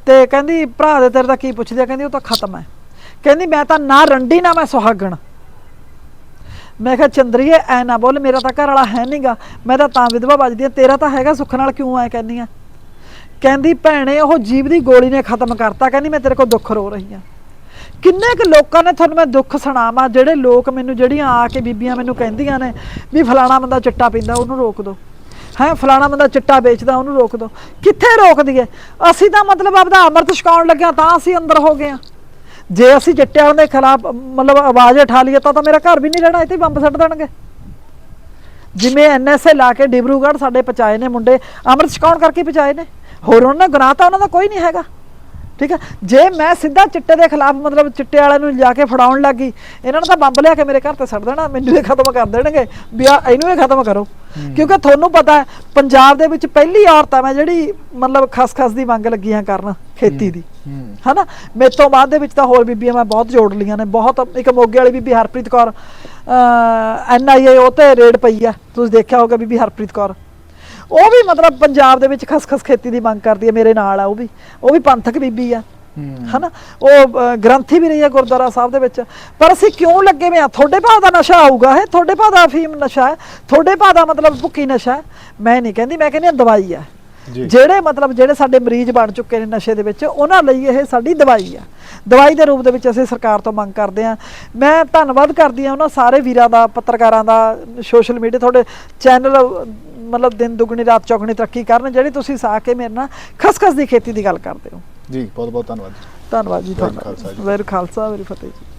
ਤੇ ਕਹਿੰਦੀ ਭਰਾ ਦੇ ਤੇਰੇ ਦਾ ਕੀ ਪੁੱਛਦੀ ਆ? ਕਹਿੰਦੀ ਉਹ ਤਾਂ ਖਤਮ ਹੈ। ਕਹਿੰਦੀ ਮੈਂ ਤਾਂ ਨਾ ਰੰਡੀ ਨਾ ਮੈਂ ਸੁਹਾਗਣ। ਮੈਂ ਕਿਹਾ ਚੰਦਰੀਏ, ਐ ਨਾ ਬੋਲ, ਮੇਰਾ ਤਾਂ ਘਰ ਵਾਲਾ ਹੈ ਨਹੀਂਗਾ ਮੈਂ ਤਾਂ ਤਾਂ ਵਿਧਵਾ ਵੱਜਦੀ ਆ, ਤੇਰਾ ਤਾਂ ਹੈਗਾ ਸੁੱਖ ਨਾਲ ਕਿਉਂ ਐ ਕਹਿੰਦੀ ਆ? ਕਹਿੰਦੀ ਭੈਣੇ, ਉਹ ਜੀਵ ਦੀ ਗੋਲੀ ਨੇ ਖਤਮ ਕਰਤਾ। ਕਹਿੰਦੀ ਮੈਂ ਤੇਰੇ ਕੋਲ ਦੁੱਖ ਰੋ ਰਹੀ ਆ। ਕਿੰਨੇ ਕੁ ਲੋਕਾਂ ਨੇ ਤੁਹਾਨੂੰ ਮੈਂ ਦੁੱਖ ਸੁਣਾਵਾਂ, ਜਿਹੜੇ ਲੋਕ ਮੈਨੂੰ, ਜਿਹੜੀਆਂ ਆ ਕੇ ਬੀਬੀਆਂ ਮੈਨੂੰ ਕਹਿੰਦੀਆਂ ਨੇ ਵੀ ਫਲਾਣਾ ਬੰਦਾ ਚਿੱਟਾ ਪੀਂਦਾ, ਉਹਨੂੰ ਰੋਕ ਦਿਓ ਹੈ, ਫਲਾਣਾ ਬੰਦਾ ਚਿੱਟਾ ਵੇਚਦਾ, ਉਹਨੂੰ ਰੋਕ ਦਿਓ ਕਿੱਥੇ ਰੋਕ ਦਈਏ? ਅਸੀਂ ਤਾਂ ਮਤਲਬ ਆਪਦਾ ਅੰਮ੍ਰਿਤ ਛਕਾਉਣ ਲੱਗਿਆ, ਤਾਂ ਅਸੀਂ ਅੰਦਰ ਹੋ ਗਏ ਆ ਜੇ ਅਸੀਂ ਚਿੱਟਿਆਂ ਦੇ ਖਿਲਾਫ, ਮਤਲਬ ਆਵਾਜ਼ ਉਠਾ ਲਈਏ, ਤਾਂ ਤਾਂ ਮੇਰਾ ਘਰ ਵੀ ਨਹੀਂ ਰਹਿਣਾ, ਇੱਥੇ ਬੰਬ ਸੱਟ ਦੇਣਗੇ। ਜਿਵੇਂ ਐਨਐਸਏ ਲਾ ਕੇ ਡਿਬਰੂਗੜ੍ਹ ਸਾਡੇ ਪਹੁੰਚਾਏ ਨੇ ਮੁੰਡੇ, ਅੰਮ੍ਰਿਤ ਛਕਾਉਣ ਕਰਕੇ ਪਹੁੰਚਾਏ ਨੇ। ਹੋਰ ਉਹਨਾਂ ਦਾ ਗੁਨਾਹ ਤਾਂ ਉਹਨਾਂ ਦਾ ਕੋਈ ਨਹੀਂ ਹੈਗਾ। ਠੀਕ ਹੈ? ਜੇ ਮੈਂ ਸਿੱਧਾ ਚਿੱਟੇ ਦੇ ਖਿਲਾਫ ਮਤਲਬ ਚਿੱਟੇ ਵਾਲਿਆਂ ਨੂੰ ਜਾ ਕੇ ਫੜਾਉਣ ਲੱਗੀ ਇਹਨਾਂ ਨੇ ਤਾਂ ਬੰਬ ਲਿਆ ਕੇ ਮੇਰੇ ਘਰ ਤੇ ਸੱਟ ਦੇਣਾ ਮੈਨੂੰ ਇਹ ਖਤਮ ਕਰ ਦੇਣਗੇ ਵੀ ਆ ਇਹਨੂੰ ਇਹ ਖਤਮ ਕਰੋ। ਕਿਉਂਕਿ ਤੁਹਾਨੂੰ ਪਤਾ ਹੈ ਪੰਜਾਬ ਦੇ ਵਿੱਚ ਪਹਿਲੀ ਔਰਤ ਆ ਮੈਂ ਜਿਹੜੀ ਮਤਲਬ ਖਸ-ਖਸ ਦੀ ਮੰਗ ਲੱਗੀਆਂ ਕਰਨ ਖੇਤੀ ਦੀ। ਹਨਾ? ਮੇਰੇ ਤੋਂ ਬਾਅਦ ਦੇ ਵਿੱਚ ਤਾਂ ਹੋਰ ਬੀਬੀਆਂ ਮੈਂ ਬਹੁਤ ਜੋੜ ਲਈਆਂ ਨੇ ਬਹੁਤ ਇੱਕ ਮੋਗੇ ਵਾਲੀ ਬੀਬੀ ਹਰਪ੍ਰੀਤ ਕੌਰ ਐਨ ਆਈ ਏ ਉਹ ਤੇ ਰੇਡ ਪਈ ਆ ਤੁਸੀਂ ਦੇਖਿਆ ਹੋਗਾ ਬੀਬੀ ਹਰਪ੍ਰੀਤ ਕੌਰ। ਉਹ ਵੀ ਮਤਲਬ ਪੰਜਾਬ ਦੇ ਵਿੱਚ ਖਸਖਸ ਖੇਤੀ ਦੀ ਮੰਗ ਕਰਦੀ ਹੈ ਮੇਰੇ ਨਾਲ ਆ ਉਹ ਵੀ। ਉਹ ਵੀ ਪੰਥਕ ਬੀਬੀ ਆ। ਹਨਾ? ਉਹ ਗ੍ਰੰਥੀ ਵੀ ਰਹੀ ਹੈ ਗੁਰਦੁਆਰਾ ਸਾਹਿਬ ਦੇ ਵਿੱਚ। ਪਰ ਅਸੀਂ ਕਿਉਂ ਲੱਗੇ ਵੇ ਆ? ਤੁਹਾਡੇ ਭਾਅ ਦਾ ਨਸ਼ਾ ਆਊਗਾ ਇਹ ਤੁਹਾਡੇ ਭਾਅ ਦਾ ਅਫੀਮ ਨਸ਼ਾ ਹੈ। ਤੁਹਾਡੇ ਭਾਅ ਦਾ ਮਤਲਬ ਭੁੱਕੀ ਨਸ਼ਾ ਹੈ। ਮੈਂ ਨਹੀਂ ਕਹਿੰਦੀ ਮੈਂ ਕਹਿੰਦੀ ਦਵਾਈ ਹੈ। ਜਿਹੜੇ ਮਤਲਬ ਜਿਹੜੇ ਸਾਡੇ ਮਰੀਜ਼ ਬਣ ਚੁੱਕੇ ਨੇ ਨਸ਼ੇ ਦੇ ਵਿੱਚ ਉਹਨਾਂ ਲਈ ਇਹ ਸਾਡੀ ਦਵਾਈ ਆ ਦਵਾਈ ਦੇ ਰੂਪ ਦੇ ਵਿੱਚ ਅਸੀਂ ਸਰਕਾਰ ਤੋਂ ਮੰਗ ਕਰਦੇ ਆ ਮੈਂ ਧੰਨਵਾਦ ਕਰਦੀ ਆ ਉਹਨਾਂ ਸਾਰੇ ਵੀਰਾਂ ਦਾ ਪੱਤਰਕਾਰਾਂ ਦਾ ਸੋਸ਼ਲ ਮੀਡੀਆ ਤੁਹਾਡੇ ਚੈਨਲ ਮਤਲਬ ਦਿਨ ਦੁਗਣੀ ਰਾਤ ਚੌਗਣੀ ਤਰੱਕੀ ਕਰਨ ਜਿਹੜੀ ਤੁਸੀਂ ਸਾ ਕੇ ਮੇਰੇ ਨਾਲ ਖਸਖਸ ਦੀ ਖੇਤੀ ਦੀ ਗੱਲ ਕਰਦੇ ਹੋ। ਜੀ ਬਹੁਤ ਬਹੁਤ ਧੰਨਵਾਦ ਜੀ। ਧੰਨਵਾਦ ਜੀ ਤੁਹਾਡਾ। ਵੈਰ ਖਾਲਸਾ ਵੈਰ ਫਤਿਹ ਜੀ।